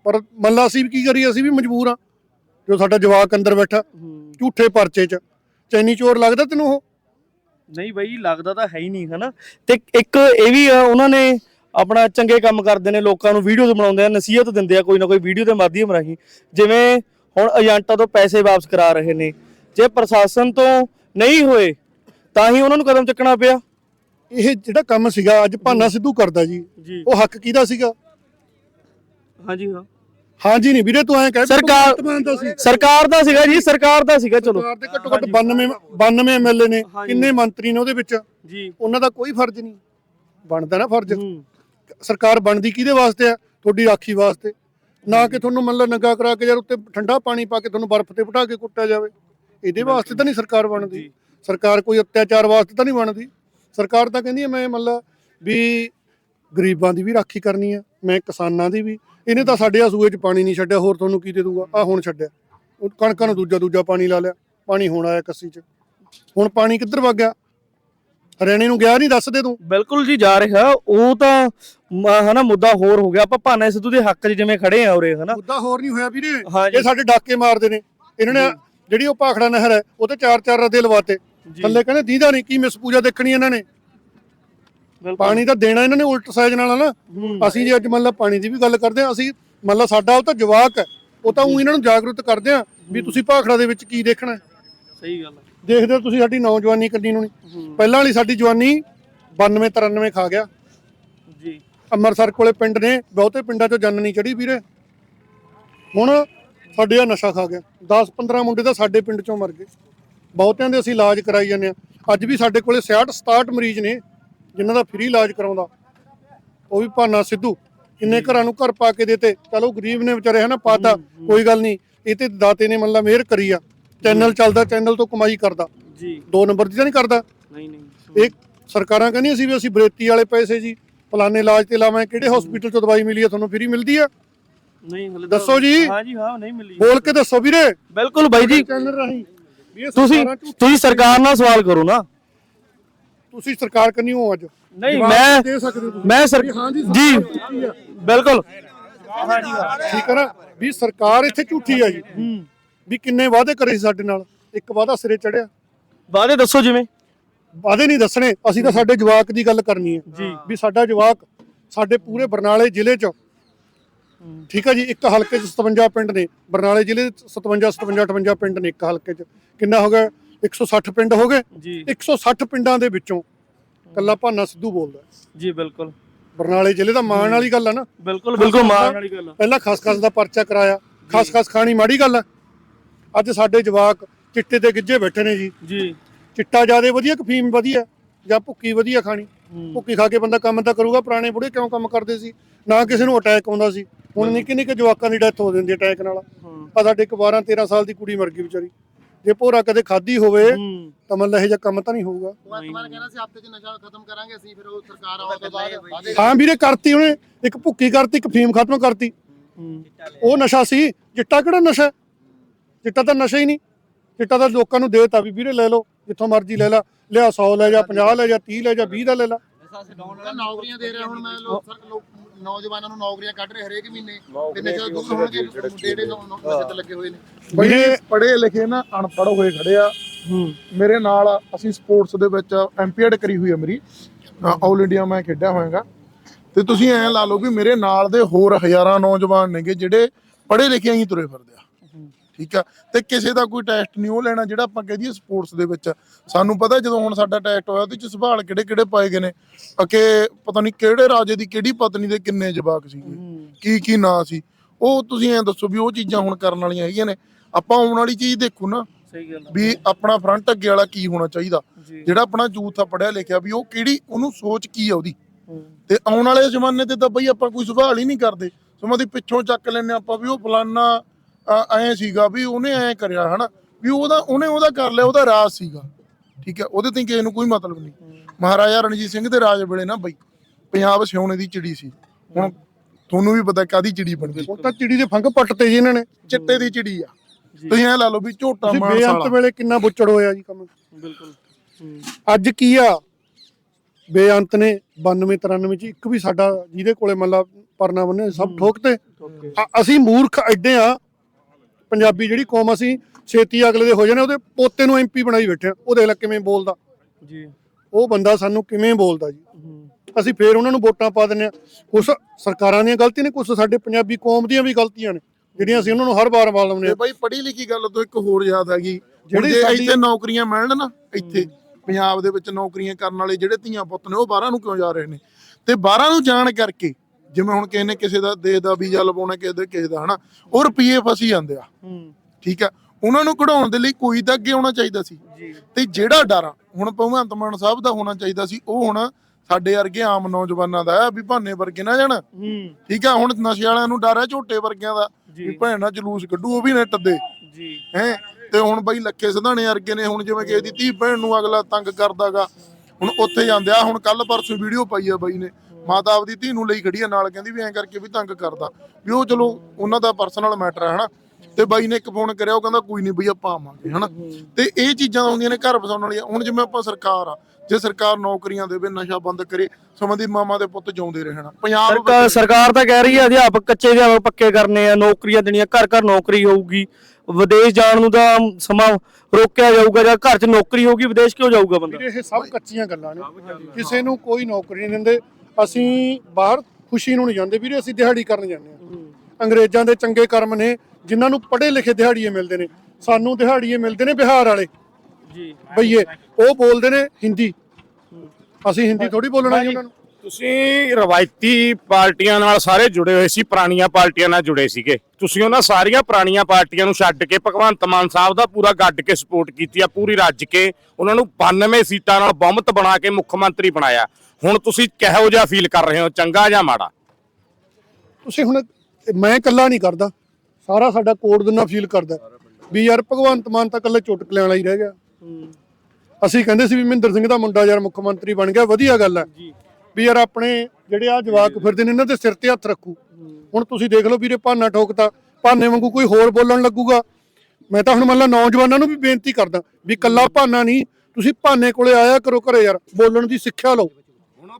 ਪਰ ਮੰਨ ਲਾ ਅਸੀਂ ਵੀ ਕੀ ਕਰੀਏ ਅਸੀਂ ਵੀ ਮਜਬੂਰ ਆ। ਜੋ ਸਾਡਾ ਜਵਾਕ ਅੰਦਰ ਬੈਠਾ। ਝੂਠੇ ਪਰਚੇ 'ਚ। ਚੈਨੀ ਚੋਰ ਲੱਗਦਾ ਤੈਨੂੰ ਉਹ? ਨਹੀਂ ਬਾਈ ਲੱਗਦਾ ਤਾਂ ਹੈ ਹੀ ਨਹੀਂ ਹਨਾ? ਤੇ ਇੱਕ ਇਹ ਵੀ ਆ ਉਹਨਾਂ ਨੇ ਆਪਣਾ ਚੰਗੇ ਕੰਮ ਕਰਦੇ ਨੇ ਲੋਕਾਂ ਨੂੰ ਵੀਡੀਓਜ਼ ਬਣਾਉਂਦੇ ਆ ਨਸੀਹਤ ਦਿੰਦੇ ਆ ਕੋਈ ਨਾ ਕੋਈ ਵੀਡੀਓ ਦੇ ਮਾਧਿਅਮ ਰਾਹੀਂ ਜਿਵੇਂ ਹੁਣ ਏਜੰਟਾਂ ਤੋਂ ਪੈਸੇ ਵਾਪਸ ਕਰਾ ਰਹੇ ਨੇ। ਜੇ ਪ੍ਰਸ਼ਾਸਨ ਤੋਂ ਨਹੀਂ ਹੋਏ ਤਾਂ ਹੀ ਉਹਨਾਂ ਨੂੰ ਕਦਮ ਚੱਕਣਾ ਪਿਆ। ਇਹ ਜਿਹੜਾ ਕੰਮ ਸੀਗਾ ਅੱਜ ਭਾਨਾ ਸਿੱਧੂ ਕਰਦਾ ਜੀ ਜੀ। ਉਹ ਹੱਕ ਕਿਹਦਾ ਸੀਗਾ? ਹਾਂਜੀ ਹਾਂ। ਹਾਂਜੀ ਨਹੀਂ ਵੀਰੇ ਤੂੰ ਐਂ ਕਹਿ ਸਰਕਾਰ- ਸਰਕਾਰ ਦਾ ਸੀਗਾ ਜੀ ਸਰਕਾਰ ਦਾ ਸੀਗਾ ਚਲੋ। ਸਰਕਾਰ ਦੇ ਘੱਟੋ ਘੱਟ 92 92 ਐਮਐਲਏ ਨੇ ਹਾਂਜੀ। ਕਿੰਨੇ ਮੰਤਰੀ ਨੇ ਉਹਦੇ ਵਿੱਚ? ਜੀ। ਉਹਨਾਂ ਦਾ ਕੋਈ ਫਰਜ਼ ਨਹੀਂ। ਬਣਦਾ ਨਾ ਫਰਜ਼। ਹੂੰ। ਸਰਕਾਰ ਬਣਦੀ ਕਿਹਦੇ ਵਾਸਤੇ ਆ? ਤੁਹਾਡੀ ਰਾਖੀ ਵਾਸਤੇ। ਨਾ ਕਿ ਤੁਹਾਨੂੰ ਮੰਨ ਲਾ ਨੰਗਾ ਕਰਾ ਕੇ ਯਾਰ ਉੱਤੇ ਠੰਡਾ ਪਾਣੀ ਪਾ ਕੇ ਤੁਹਾਨੂੰ ਬਰਫ਼ ਤੇ ਬਿਠਾ ਕੇ ਕੁੱਟਿਆ ਜਾਵੇ। ਇਹਦੇ ਵਾਸਤੇ ਤਾਂ ਨਹੀਂ ਸਰਕਾਰ ਬਣਦੀ। ਸਰਕਾਰ ਕੋਈ ਅਤਿਆਚਾਰ ਵਾਸਤੇ ਤਾਂ ਨਹੀਂ ਬਣਦੀ। ਸਰਕਾਰ ਤਾਂ ਕਹਿੰਦੀ ਹੈ ਮੈਂ ਮੰਨ ਲਾ ਵੀ ਗਰੀਬਾਂ ਦੀ ਵੀ ਰਾਖੀ ਕਰਨੀ ਆ ਮੈਂ ਕਿਸਾਨਾਂ ਦੀ ਵੀ। ਇਹਨੇ ਤਾਂ ਸਾਡੇ ਆ ਸੂਏ 'ਚ ਪਾਣੀ ਨਹੀਂ ਛੱਡਿਆ ਹੋਰ ਤੁਹਾਨੂੰ ਕੀ ਦੇ ਦੂਗਾ? ਆ ਹੁਣ ਛੱਡਿਆ। ਉਹ ਕਣਕਾਂ ਨੂੰ ਦੂਜਾ ਦੂਜਾ ਪਾਣੀ ਲਾ ਲਿਆ ਪਾਣੀ ਹੁਣ ਆਇਆ ਕੱਸੀ 'ਚ। ਹੁਣ ਪਾਣੀ ਕਿੱਧਰ ਵਗ ਗਿਆ? ਹਰਿਆਣੇ ਨੂੰ ਗਿਆ ਨਹੀਂ ਦੱਸ ਦੇ ਤੂੰ। ਬਿਲਕੁਲ ਜੀ ਜਾ ਰਿਹਾ। ਉਹ ਤਾਂ ਹਨਾ ਮੁੱਦਾ ਹੋਰ ਹੋ ਗਿਆ। ਆਪਾਂ ਭਾਨਾ ਸਿੱਧੂ ਦੇ ਹੱਕ 'ਚ ਜਿਵੇਂ ਖੜੇ ਆ ਉਰੇ ਹਨਾ। ਮੁੱਦਾ ਹੋਰ ਨਹੀਂ ਹੋਇਆ ਵੀਰੇ। ਇਹ ਸਾਡੇ ਡਾਕੇ ਮਾਰਦੇ ਨੇ। ਇਹਨਾਂ ਨੇ ਜਿਹੜੀ ਉਹ ਭਾਖੜਾ ਨਹਿਰ ਹੈ ਉਹ ਤੇ ਚਾਰ ਚਾਰ ਰਦੇ ਲਵਾਤੇ। ਥੱਲੇ ਕਹਿੰਦੇ ਦੀਦਾ ਨਹੀਂ ਕੀ ਮਿਸ ਪੂਜਾ ਦੇਖਣੀ ਇਹਨਾਂ ਨੇ। ਪਾਣੀ ਤਾਂ ਦੇਣਾ ਇਹਨਾਂ ਨੇ ਉਲਟ ਸਾਈਜ਼ ਨਾਲ ਨਾ। ਅਸੀਂ ਜੇ ਅੱਜ ਮੰਨ ਲਾ ਪਾਣੀ ਦੀ ਵੀ ਗੱਲ ਕਰਦੇ ਆ ਅਸੀਂ ਮੰਨ ਲਾ ਸਾਡਾ ਉਹ ਤਾਂ ਜਵਾਕ ਹੈ ਉਹ ਤਾਂ ਉਹ ਇਹਨਾਂ ਨੂੰ ਜਾਗਰੂਕ ਕਰਦੇ ਆ ਵੀ ਤੁਸੀਂ ਭਾਖੜਾ ਦੇ ਵਿੱਚ ਕੀ ਦੇਖਣਾ। ਸਹੀ ਗੱਲ ਹੈ। ਦੇਖਦੇ ਹੋ ਤੁਸੀਂ ਸਾਡੀ ਨੌਜਵਾਨੀ ਕੰਨੀ ਨੂੰ ਨਹੀਂ। ਪਹਿਲਾਂ ਵਾਲੀ ਸਾਡੀ ਜਵਾਨੀ 92 93 ਖਾ ਗਿਆ। ਜੀ। ਅੰਮ੍ਰਿਤਸਰ ਕੋਲੇ ਪਿੰਡ ਨੇ ਬਹੁਤੇ ਪਿੰਡਾਂ 'ਚੋਂ ਜੰਨ ਨਹੀਂ ਚੜੀ ਵੀਰੇ। ਹੁਣ ਸਾਡੇ ਆ ਨਸ਼ਾ ਖਾ ਗਿਆ। 10 15 ਮੁੰਡੇ ਤਾਂ ਸਾਡੇ ਪਿੰਡ 'ਚੋਂ ਮਰ ਗਏ। ਬਹੁਤਿਆਂ ਦੇ ਅਸੀਂ ਇਲਾਜ ਕਰਾਈ ਜਾਂਦੇ ਆ ਅੱਜ ਵੀ ਸਾਡੇ ਕੋਲੇ 66 67 ਮਰੀਜ਼ ਨੇ। ਜਿਨ੍ਹਾਂ ਦਾ ਫ੍ਰੀ ਇਲਾਜ ਕਰਾਉਂਦਾ ਉਹ ਵੀ ਭਾਨਾ ਸਿੱਧੂ। ਕਿੰਨੇ ਘਰਾਂ ਨੂੰ ਘਰ ਪਾ ਕੇ ਦਿੱਤੇ। ਚਲੋ ਗਰੀਬ ਨੇ ਵਿਚਾਰੇ ਹਨਾ ਪਾਤਾ ਕੋਈ ਗੱਲ ਨਹੀਂ। ਇਹ ਤੇ ਦਾਤੇ ਨੇ ਮਤਲਬ ਮਿਹਰ ਕਰੀ ਆ। ਚੈਨਲ ਚੱਲਦਾ ਚੈਨਲ ਤੋਂ ਕਮਾਈ ਕਰਦਾ। ਜੀ। ਦੋ ਨੰਬਰ ਦੀ ਤਾਂ ਨਹੀਂ ਕਰਦਾ। ਨਹੀਂ ਨਹੀਂ ਇਹ ਸਰਕਾਰਾਂ ਕਹਿੰਦੀਆਂ ਸੀ ਵੀ ਅਸੀਂ ਬਰੇਤੀ ਵਾਲੇ ਪੈਸੇ ਜੀ ਫਲਾਣੇ ਇਲਾਜ ਤੇ ਲਾਵਾਂ ਕਿਹੜੇ ਹਸਪੀਟਲ ਚੋਂ ਦਵਾਈ ਮਿਲੀ ਹੈ ਤੁਹਾਨੂੰ ਫ੍ਰੀ ਮਿਲਦੀ ਆ? ਨਹੀਂ ਹਲੇ ਦੱਸੋ ਜੀ। ਹਾਂ ਜੀ ਹਾਂ ਨਹੀਂ ਮਿਲੀ। ਬੋਲ ਕੇ ਦੱਸੋ ਵੀਰੇ। ਬਿਲਕੁਲ ਬਾਈ ਜੀ। ਚੈਨਲ ਰਾਹੀਂ ਤੁਸੀਂ ਤੁਸੀਂ ਸਰਕਾਰ ਨਾਲ ਸਵਾਲ ਕਰੋ ਨਾ। ਤੁਸੀਂ ਸਰਕਾਰ ਕੰਨੀ ਹੋ ਅੱਜ? ਨਹੀਂ ਮੈਂ ਦੇ ਸਕਦੇ ਹੋ ਤੁਸੀਂ। ਮੈਂ ਸਰ ਵੀ ਹਾਂ ਜੀ ਜੀ। ਸਰਕਾਰ ਝੂਠੀ ਆ। ਬਿਲਕੁਲ। ਠੀਕ ਹੈ ਨਾ? ਵੀ ਸਰਕਾਰ ਇੱਥੇ ਝੂਠੀ ਆ ਜੀ। ਵੀ ਕਿੰਨੇ ਵਾਅਦੇ ਕਰੇ ਸੀ ਸਾਡੇ ਨਾਲ? ਇੱਕ ਵਾਅਦਾ ਸਿਰੇ ਚੜਿਆ। ਵਾਦੇ ਦੱਸੋ ਜਿਵੇਂ। ਵਾਅਦੇ ਨਹੀਂ ਦੱਸਣੇ। ਅਸੀਂ ਤਾਂ ਸਾਡੇ ਜਵਾਕ ਦੀ ਗੱਲ ਕਰਨੀ ਹੈ। ਵੀ ਸਾਡਾ ਜਵਾਕ ਸਾਡੇ ਪੂਰੇ ਬਰਨਾਲੇ ਜ਼ਿਲ੍ਹੇ 'ਚ। ਠੀਕ ਹੈ ਜੀ? ਇੱਕ ਹਲਕੇ 'ਚ 57 ਪਿੰਡ ਨੇ। ਬਰਨਾਲੇ ਜ਼ਿਲ੍ਹੇ 'ਚ 57 57 58 ਪਿੰਡ ਨੇ ਇੱਕ ਹਲਕੇ 'ਚ। ਕਿੰਨਾ ਹੋ ਗਿਆ? 160 ਪਿੰਡ ਹੋ ਗਏ। ਜੀ। 160 ਪਿੰਡਾਂ ਦੇ ਵਿੱਚੋਂ ਕੱਲਾ ਭਾਨਾ ਸਿੱਧੂ ਬੋਲਦਾ। ਜੀ ਬਿਲਕੁਲ। ਬਰਨਾਲੇ ਜ਼ਿਲ੍ਹੇ ਦਾ ਮਾਣ ਵਾਲੀ ਗੱਲ ਆ ਨਾ। ਬਿਲਕੁਲ ਬਿਲਕੁਲ ਮਾਣ। ਵਾਲੀ ਗੱਲ ਆ। ਪਹਿਲਾਂ ਖਸਖਸ ਦਾ ਪਰਚਾ ਕਰਾਇਆ। ਖਸਖਸ ਖਾਣੀ ਮਾੜੀ ਗੱਲ ਆ। ਅੱਜ ਸਾਡੇ ਜਵਾਕ ਚਿੱਟੇ ਤੇ ਗਿੱਜੇ ਬੈਠੇ ਨੇ ਜੀ। ਜੀ। ਚਿੱਟਾ ਜਿਆਦੇ ਵਧੀਆ ਕਿ ਫੀਮ ਵਧੀਆ? ਜਾਂ ਭੁੱਕੀ ਵਧੀਆ ਖਾਣੀ। ਭੁੱਕੀ ਖਾ ਕੇ ਬੰਦਾ ਕੰਮ ਤਾਂ ਕਰੂਗਾ ਪੁਰਾਣੇ ਬੁੜੇ ਕਿਉਂ ਕੰਮ ਕਰਦੇ ਸੀ? ਨਾ ਕਿਸੇ ਨੂੰ ਅਟੈਕ ਆਉਂਦਾ ਸੀ। ਹੁਣ ਨਿੱਕੇ ਨਿੱਕੇ ਜਵਾਕਾਂ ਦੀ ਡੈਥ ਹੋ ਜਾਂਦੀ ਅਟੈਕ ਨਾਲ। ਆ ਸਾਡੇ ਇੱਕ 12 13 ਸਾਲ ਦੀ ਕੁੜੀ ਮਰ ਗਈ ਵਿਚਾਰੀ। ਜੇ ਭੋਰਾ ਕਦੇ ਖਾਦੀ ਹੋਵੇ ਹੂੰ। ਤਾਂ ਮਤਲਬ ਇਹੋ ਜਿਹਾ ਕੰਮ ਤਾਂ ਨਹੀਂ ਹੋਊਗਾ। ਵਰਤਮਾਨ ਕਹਿੰਦਾ ਸੀ ਹਫ਼ਤੇ 'ਚ ਨਸ਼ਾ ਖਤਮ ਕਰਾਂਗੇ ਅਸੀਂ ਫਿਰ ਉਹ ਸਰਕਾਰ ਆਉਣ ਤੋਂ ਬਾਅਦ ਹਾਂ ਵੀਰੇ ਕਰਤੀ ਉਹਨੇ ਇੱਕ ਭੁੱਕੀ ਕਰਤੀ ਇੱਕ ਫੀਮ ਖਤਮ ਕਰਤੀ। ਹੂੰ। ਉਹ ਨਸ਼ਾ ਸੀ ਚਿੱਟਾ ਕਿਹੜਾ ਨਸ਼ਾ ਹੈ? ਚਿੱਟਾ ਤਾਂ ਨਸ਼ਾ ਹੀ ਨਹੀਂ। ਚਿੱਟਾ ਤਾਂ ਲੋਕਾਂ ਨੂੰ ਦੇਤਾ ਵੀ ਵੀਰੇ ਲੈ ਲਓ ਜਿੱਥੋਂ ਮਰਜ਼ੀ ਲੈ ਲੈ। ਲਿਆ 100 ਲੈ ਜਾ 50 ਲੈ ਜਾ 30 ਲੈ ਜਾ 20 ਦਾ ਲੈ ਲੈ। ਨੌਕਰੀਆਂ ਦੇ ਰਿਹਾ ਹੁਣ ਮੈਂ ਲੋਕ ਸਰ- ਲੋਕ ਨੌਜਵਾਨਾਂ ਨੂੰ ਨੌਕਰੀਆਂ ਕੱਢ ਰਹੇ ਹਰੇਕ ਮਹੀਨੇ। ਤੇ ਨਸ਼ਾ ਦੂਰ ਹੋਣਗੇ ਜਿਹੜੇ ਨੌ- ਨੌ- ਨਸ਼ੇ ਤੇ ਲੱਗੇ ਹੋਏ ਨੇ। ਵੀਰੇ ਪੜ੍ਹੇ ਲਿਖੇ ਨਾ ਅਨਪੜ੍ਹ ਹੋਏ ਖੜੇ ਆ। ਹੂੰ। ਮੇਰੇ ਨਾਲ ਅਸੀਂ ਸਪੋਰਟਸ ਦੇ ਵਿੱਚ ਐਮਪੀਐਡ ਕਰੀ ਹੋਈ ਹੈ ਮੇਰੀ। ਆਲ ਇੰਡੀਆ ਮੈਂ ਖੇਡਿਆ ਹੋਇਆਗਾ। ਤੇ ਤੁਸੀਂ ਐਂ ਲਾ ਲਓ ਵੀ ਮੇਰੇ ਨਾਲ ਦੇ ਹੋਰ ਹਜ਼ਾਰਾਂ ਨੌਜਵਾਨ ਨੇਗੇ ਜਿਹੜੇ ਪੜ੍ਹੇ ਲਿਖੇ ਹੀ ਤੁਰੇ ਫਿਰਦੇ ਆ। ਠੀਕ ਆ? ਤੇ ਕਿਸੇ ਦਾ ਕੋਈ ਟੈਸਟ ਨਹੀਂ ਉਹ ਲੈਣਾ ਜਿਹੜਾ ਆਪਾਂ ਕਹਿ ਦਈਏ ਸਪੋਰਟਸ ਦੇ ਵਿੱਚ। ਸਾਨੂੰ ਪਤਾ ਜਦੋਂ ਹੁਣ ਸਾਡਾ ਟੈਸਟ ਹੋਇਆ ਉਹਦੇ ਚ ਸਵਾਲ ਕਿਹੜੇ ਕਿਹੜੇ ਪਾਏ ਗਏ ਨੇ? ਅਕੇ ਪਤਾ ਨਹੀਂ ਕਿਹੜੇ ਰਾਜੇ ਦੀ ਕਿਹੜੀ ਪਤਨੀ ਦੇ ਕਿੰਨੇ ਜਵਾਕ ਸੀਗੇ? ਕੀ ਕੀ ਨਾਂ ਸੀ? ਉਹ ਤੁਸੀਂ ਐਂ ਦੱਸੋ ਵੀ ਉਹ ਚੀਜ਼ਾਂ ਹੁਣ ਕਰਨ ਵਾਲੀਆਂ ਹੈਗੀਆਂ ਨੇ। ਆਪਾਂ ਆਉਣ ਵਾਲੀ ਚੀਜ਼ ਦੇਖੋ ਨਾ ਸਹੀ ਗੱਲ ਵੀ ਆਪਣਾ ਫਰੰਟ ਅੱਗੇ ਵਾਲਾ ਕੀ ਹੋਣਾ ਚਾਹੀਦਾ। ਜਿਹੜਾ ਆਪਣਾ ਯੂਥ ਆ ਪੜਿਆ ਲਿਖਿਆ ਵੀ ਉਹ ਕਿਹੜੀ ਉਹਨੂੰ ਸੋਚ ਕੀ ਆ ਉਹਦੀ? ਤੇ ਆਉਣ ਵਾਲੇ ਜ਼ਮਾਨੇ ਤੇ ਤਾਂ ਬਈ ਆਪਾਂ ਕੋਈ ਸਵਾਲ ਹੀ ਨਹੀਂ ਕਰਦੇ। ਸਮਾਂ ਦੀ ਪਿੱਛੋਂ ਚੱਕ ਲੈਨੇ ਆਪਾਂ ਵੀ ਉਹ ਫਲਾਨਾ ਐ ਸੀਗਾ ਵੀ ਉਹਨੇ ਐ ਕਰਿਆ ਹਨਾ? ਵੀ ਉਹਦਾ ਉਹਨੇ ਉਹਦਾ ਕਰ ਲਿਆ ਉਹਦਾ ਰਾਜ ਸੀਗਾ। ਠੀਕ ਹੈ ਉਹਦੇ ਤੇ ਕਿਸੇ ਨੂੰ ਕੋਈ ਮਤਲਬ ਨਹੀਂ। ਮਹਾਰਾਜਾ ਰਣਜੀਤ ਸਿੰਘ ਦੇ ਰਾਜ ਵੇਲੇ ਨਾ ਬਈ ਪੰਜਾਬ ਸਿਉਣੇ ਦੀ ਚਿੜੀ ਸੀ। ਹੁਣ ਤੁਹਾਨੂੰ ਵੀ ਪਤਾ ਕਾਦੀ ਚਿੜੀ ਬਣ ਗਈ। ਹੁਣ ਤਾਂ ਚਿੜੀ ਦੇ ਫੰਗ ਪੱਟਤੇ ਜੀ ਇਹਨਾਂ ਨੇ। ਚਿੱਟੇ ਦੀ ਚਿੜੀ ਆ। ਤੁਸੀਂ ਐ ਲਾ ਲਓ ਵੀ ਝੋਟਾ ਮਾਰ ਬੇਅੰਤ ਸਾਲਾ। ਵੇਲੇ ਕਿੰਨਾ ਬੁੱਚੜ ਹੋਇਆ ਜੀ ਕੰਮ। ਬਿਲਕੁਲ। ਅੱਜ ਕੀ ਆ? ਬੇਅੰਤ ਨੇ 92 93 ਚ ਇੱਕ ਵੀ ਸਾਡਾ ਜਿਹਦੇ ਕੋਲੇ ਮਤਲਬ ਪਰਨਾ ਬੰਨੇ ਸਭ ਠੋਕਤੇ ਅਸੀਂ ਮੂਰਖ ਐਡੇ ਆ ਪੰਜਾਬੀ ਜਿਹੜੀ ਕੌਮ ਅਸੀਂ ਛੇਤੀ ਅਗਲੇ ਦੇ ਹੋ ਜਾਣੇ ਉਹਦੇ ਪੋਤੇ ਨੂੰ ਐਮਪੀ ਬਣਾਈ ਬੈਠੇ ਆ ਉਹ ਦੇਖ ਲੈ ਕਿਵੇਂ ਬੋਲਦਾ। ਜੀ। ਉਹ ਬੰਦਾ ਸਾਨੂੰ ਕਿਵੇਂ ਬੋਲਦਾ ਜੀ। ਅਸੀਂ ਫੇਰ ਉਹਨਾਂ ਨੂੰ ਵੋਟਾਂ ਪਾ ਦਿੰਨੇ ਆ। ਕੁਛ ਸਰਕਾਰਾਂ ਦੀਆਂ ਗਲਤੀਆਂ ਨੇ ਕੁਛ ਸਾਡੇ ਪੰਜਾਬੀ ਕੌਮ ਦੀਆਂ ਵੀ ਗਲਤੀਆਂ ਨੇ ਜਿਹੜੀਆਂ ਅਸੀਂ ਉਹਨਾਂ ਨੂੰ ਹਰ ਵਾਰ ਵਾਲ ਲਾਉਂਦੇ ਤੇ ਆ ਬਾਈ ਪੜ੍ਹੀ ਲਿਖੀ ਗੱਲ ਤੋਂ ਇੱਕ ਹੋਰ ਯਾਦ ਆ ਗਈ। ਜਿਹੜੀ ਜਿਹੜੇ ਸਾਡੀ- ਇੱਥੇ ਨੌਕਰੀਆਂ ਮਿਲਣ ਨਾ ਇੱਥੇ ਪੰਜਾਬ ਦੇ ਵਿੱਚ ਨੌਕਰੀਆਂ ਕਰਨ ਵਾਲੇ ਜਿਹੜੇ ਧੀਆਂ ਪੁੱਤ ਨੇ ਉਹ ਬਾਹਰਾਂ ਨੂੰ ਕਿਉਂ ਜਾ ਰਹੇ ਨੇ? ਤੇ ਬਾਹਰਾਂ ਨੂੰ ਜਾਣ ਕਰਕੇ ਜਿਵੇਂ ਹੁਣ ਕਿਸੇ ਨੇ ਕਿਸੇ ਦਾ ਦੇਸ਼ ਦਾ ਵੀਜ਼ਾ ਲਵਾਉਣਾ ਕਿਸੇ ਦੇ ਕਿਸੇ ਦਾ ਹਨਾ ਉਹ ਰੁਪਈਏ ਫਸੀ ਜਾਂਦੇ ਆ। ਠੀਕ ਆ? ਉਹਨਾਂ ਨੂੰ ਕਢਾਉਣ ਦੇ ਲਈ ਕੋਈ ਤਾਂ ਅੱਗੇ ਆਉਣਾ ਚਾਹੀਦਾ ਸੀ। ਤੇ ਜਿਹੜਾ ਡਰ ਹੁਣ ਭਗਵੰਤ ਮਾਨ ਸਾਹਿਬ ਦਾ ਹੋਣਾ ਚਾਹੀਦਾ ਸੀ ਉਹ ਹੁਣ ਸਾਡੇ ਵਰਗੇ ਆਮ ਨੌਜਵਾਨਾਂ ਦਾ ਆ ਵੀ ਭਾਨੇ ਵਰਗੇ ਨਾ ਜਾਣ। ਹੂੰ। ਠੀਕ ਆ? ਹੁਣ ਨਸ਼ੇ ਵਾਲਿਆਂ ਨੂੰ ਡਰ ਆ ਝੋਟੇ ਵਰਗਿਆਂ ਦਾ। ਵੀ ਭੈਣਾ ਜਲੂਸ ਕੱਢੂ ਉਹ ਵੀ ਨੈਟ ਦੇ। ਜੀ। ਹੈ? ਤੇ ਹੁਣ ਬਈ ਲੱਖੇ ਸਿਧਾਣੇ ਵਰਗੇ ਨੇ ਹੁਣ ਜਿਵੇਂ ਕਿਸੇ ਦੀ ਧੀ ਭੈਣ ਨੂੰ ਅਗਲਾ ਤੰਗ ਕਰਦਾਗਾ ਹੁਣ ਉੱਥੇ ਜਾਂਦੇ ਆ ਹੁਣ ਕੱਲ ਪਰਸੋਂ ਵੀਡੀਓ ਪਾਈ ਆ ਬਾਈ ਨੇ। ਮਾਤਾ ਆਪਦੀ ਧੀ ਨੂੰ ਲਈ ਖੜੀ ਆ ਨਾਲ ਕਹਿੰਦੀ ਵੀ ਐਂ ਕਰਕੇ ਵੀ ਤੰਗ ਕਰਦਾ। ਵੀ ਉਹ ਚਲੋ ਉਹਨਾਂ ਦਾ ਪਰਸਨਲ ਮੈਟਰ ਹੈ ਹਨਾ? ਤੇ ਬਾਈ ਨੇ ਇੱਕ ਫੋਨ ਕਰਿਆ ਉਹ ਕਹਿੰਦਾ ਕੋਈ ਨਹੀਂ ਬਈ ਆਪਾਂ ਆਵਾਂਗੇ ਹਨਾ? ਤੇ ਇਹ ਚੀਜ਼ਾਂ ਹੁੰਦੀਆਂ ਨੇ ਘਰ ਵਸਾਉਣ ਵਾਲੀਆਂ। ਹੁਣ ਜਿਵੇਂ ਆਪਾਂ ਸਰਕਾਰ ਆ ਜੇ ਸਰਕਾਰ ਨੌਕਰੀਆਂ ਦੇਵੇ ਨਸ਼ਾ ਬੰਦ ਕਰੇ ਸਮਾਂ ਦੀ ਮਾਮਾ ਦੇ ਪੁੱਤ ਜਿਉਂਦੇ ਰਹਿਣਾ ਪੰਜਾਬ ਸਰਕਾਰ ਸਰਕਾਰ ਤਾਂ ਕਹਿ ਰਹੀ ਹੈ ਅਧਿਆਪਕ ਕੱਚੇ ਅਧਿਆਪਕ ਪੱਕੇ ਕਰਨੇ ਆ ਨੌਕਰੀਆਂ ਦੇਣੀਆਂ ਘਰ ਘਰ ਨੌਕਰੀ ਹੋਊਗੀ। ਵਿਦੇਸ਼ ਜਾਣ ਨੂੰ ਤਾਂ ਸਮਾਂ ਰੋਕਿਆ ਜਾਊਗਾ ਜਾਂ ਘਰ 'ਚ ਨੌਕਰੀ ਹੋਊਗੀ ਵਿਦੇਸ਼ ਕਿਉਂ ਜਾਊਗਾ ਬੰਦਾ? ਇਹ ਸਭ ਕੱਚੀਆਂ ਗੱਲਾਂ ਨੇ। ਕਿਸੇ ਨੂੰ ਕੋਈ ਨੌਕਰੀ ਨਹੀਂ ਦਿੰਦੇ। ਅਸੀਂ ਬਾਹਰ ਖੁਸ਼ੀ ਨੂੰ ਨਹੀਂ ਜਾਂਦੇ ਵੀਰੇ ਅਸੀਂ ਦਿਹਾੜੀ ਕਰਨ ਜਾਂਦੇ ਆ ਅੰਗਰੇਜ਼ਾਂ ਦੇ ਚੰਗੇ ਕਰਮ ਨੇ ਜਿਨ੍ਹਾਂ ਨੂੰ ਪੜ੍ਹੇ ਲਿਖੇ ਦਿਹਾੜੀਏ ਮਿਲਦੇ ਨੇ। ਸਾਨੂੰ ਦਿਹਾੜੀਏ ਮਿਲਦੇ ਨੇ ਬਿਹਾਰ ਵਾਲੇ। ਜੀ। ਬਈਏ ਉਹ ਬੋਲਦੇ ਨੇ ਹਿੰਦੀ। ਅਸੀਂ ਹਿੰਦੀ ਥੋੜੀ ਬੋਲਣਾ ਜੀ ਉਹਨਾਂ ਨੂੰ। ਤੁਸੀਂ ਰਵਾਇਤੀ ਪਾਰਟੀਆਂ ਨਾਲ ਸਾਰੇ ਜੁੜੇ ਹੋਏ ਸੀ ਪੁਰਾਣੀਆਂ ਪਾਰਟੀਆਂ ਨਾਲ ਜੁੜੇ ਸੀਗੇ। ਤੁਸੀਂ ਉਹਨਾਂ ਸਾਰੀਆਂ ਪੁਰਾਣੀਆਂ ਪਾਰਟੀਆਂ ਨੂੰ ਛੱਡ ਕੇ ਭਗਵੰਤ ਮਾਨ ਸਾਹਿਬ ਦਾ ਪੂਰਾ ਗੱਡ ਕੇ ਸਪੋਰਟ ਕੀਤੀ ਆ ਪੂਰੀ ਰੱਜ ਕੇ ਉਹਨਾਂ ਨੂੰ 92 ਸੀਟਾਂ ਨਾਲ ਬਹੁਮਤ ਬਣਾ ਕੇ ਮੁੱਖ ਮੰਤਰੀ ਬਣਾਇਆ। ਹੁਣ ਤੁਸੀਂ ਕਿਹੋ ਜਿਹਾ ਫੀਲ ਕਰ ਰਹੇ ਹੋ ਚੰਗਾ ਜਾਂ ਮਾੜਾ? ਤੁਸੀਂ ਹੁਣ ਮੈਂ ਇਕੱਲਾ ਨਹੀਂ ਕਰਦਾ। ਸਾਰਾ ਸਾਡਾ ਕੋਡ ਦਿਨਾ ਫੀਲ ਕਰਦਾ। ਵੀ ਯਾਰ ਭਗਵੰਤ ਮਾਨ ਤਾਂ ਇਕੱਲੇ ਚੁਟਕਲਿਆਂ ਵਾਲਾ ਹੀ ਰਹਿ ਗਿਆ। ਅਸੀਂ ਕਹਿੰਦੇ ਸੀ ਵੀ ਮਹਿੰਦਰ ਸਿੰਘ ਦਾ ਮੁੰਡਾ ਯਾਰ ਮੁੱਖ ਮੰਤਰੀ ਬਣ ਗਿਆ ਵਧੀਆ ਗੱਲ ਹੈ। ਵੀ ਯਾਰ ਆਪਣੇ ਜਿਹੜੇ ਆ ਜਵਾਕ ਫਿਰਦੇ ਨੇ ਇਹਨਾਂ ਦੇ ਸਿਰ ਤੇ ਹੱਥ ਰੱਖੂ। ਹੁਣ ਤੁਸੀਂ ਦੇਖ ਲਓ ਵੀਰੇ ਭਾਨਾ ਠੋਕਤਾ। ਭਾਨੇ ਵਾਂਗੂ ਕੋਈ ਹੋਰ ਬੋਲਣ ਲੱਗੂਗਾ। ਮੈਂ ਤਾਂ ਹੁਣ ਮੰਨ ਲਾ ਨੌਜਵਾਨਾਂ ਨੂੰ ਵੀ ਬੇਨਤੀ ਕਰਦਾ ਵੀ ਕੱਲਾ ਭਾਨਾ ਨਹੀਂ ਤੁਸੀਂ ਭਾਨੇ ਕੋਲੇ ਆਇਆ ਕਰੋ ਘਰੇ ਯਾਰ ਬੋਲਣ ਦੀ ਸਿੱਖਿਆ ਲਓ।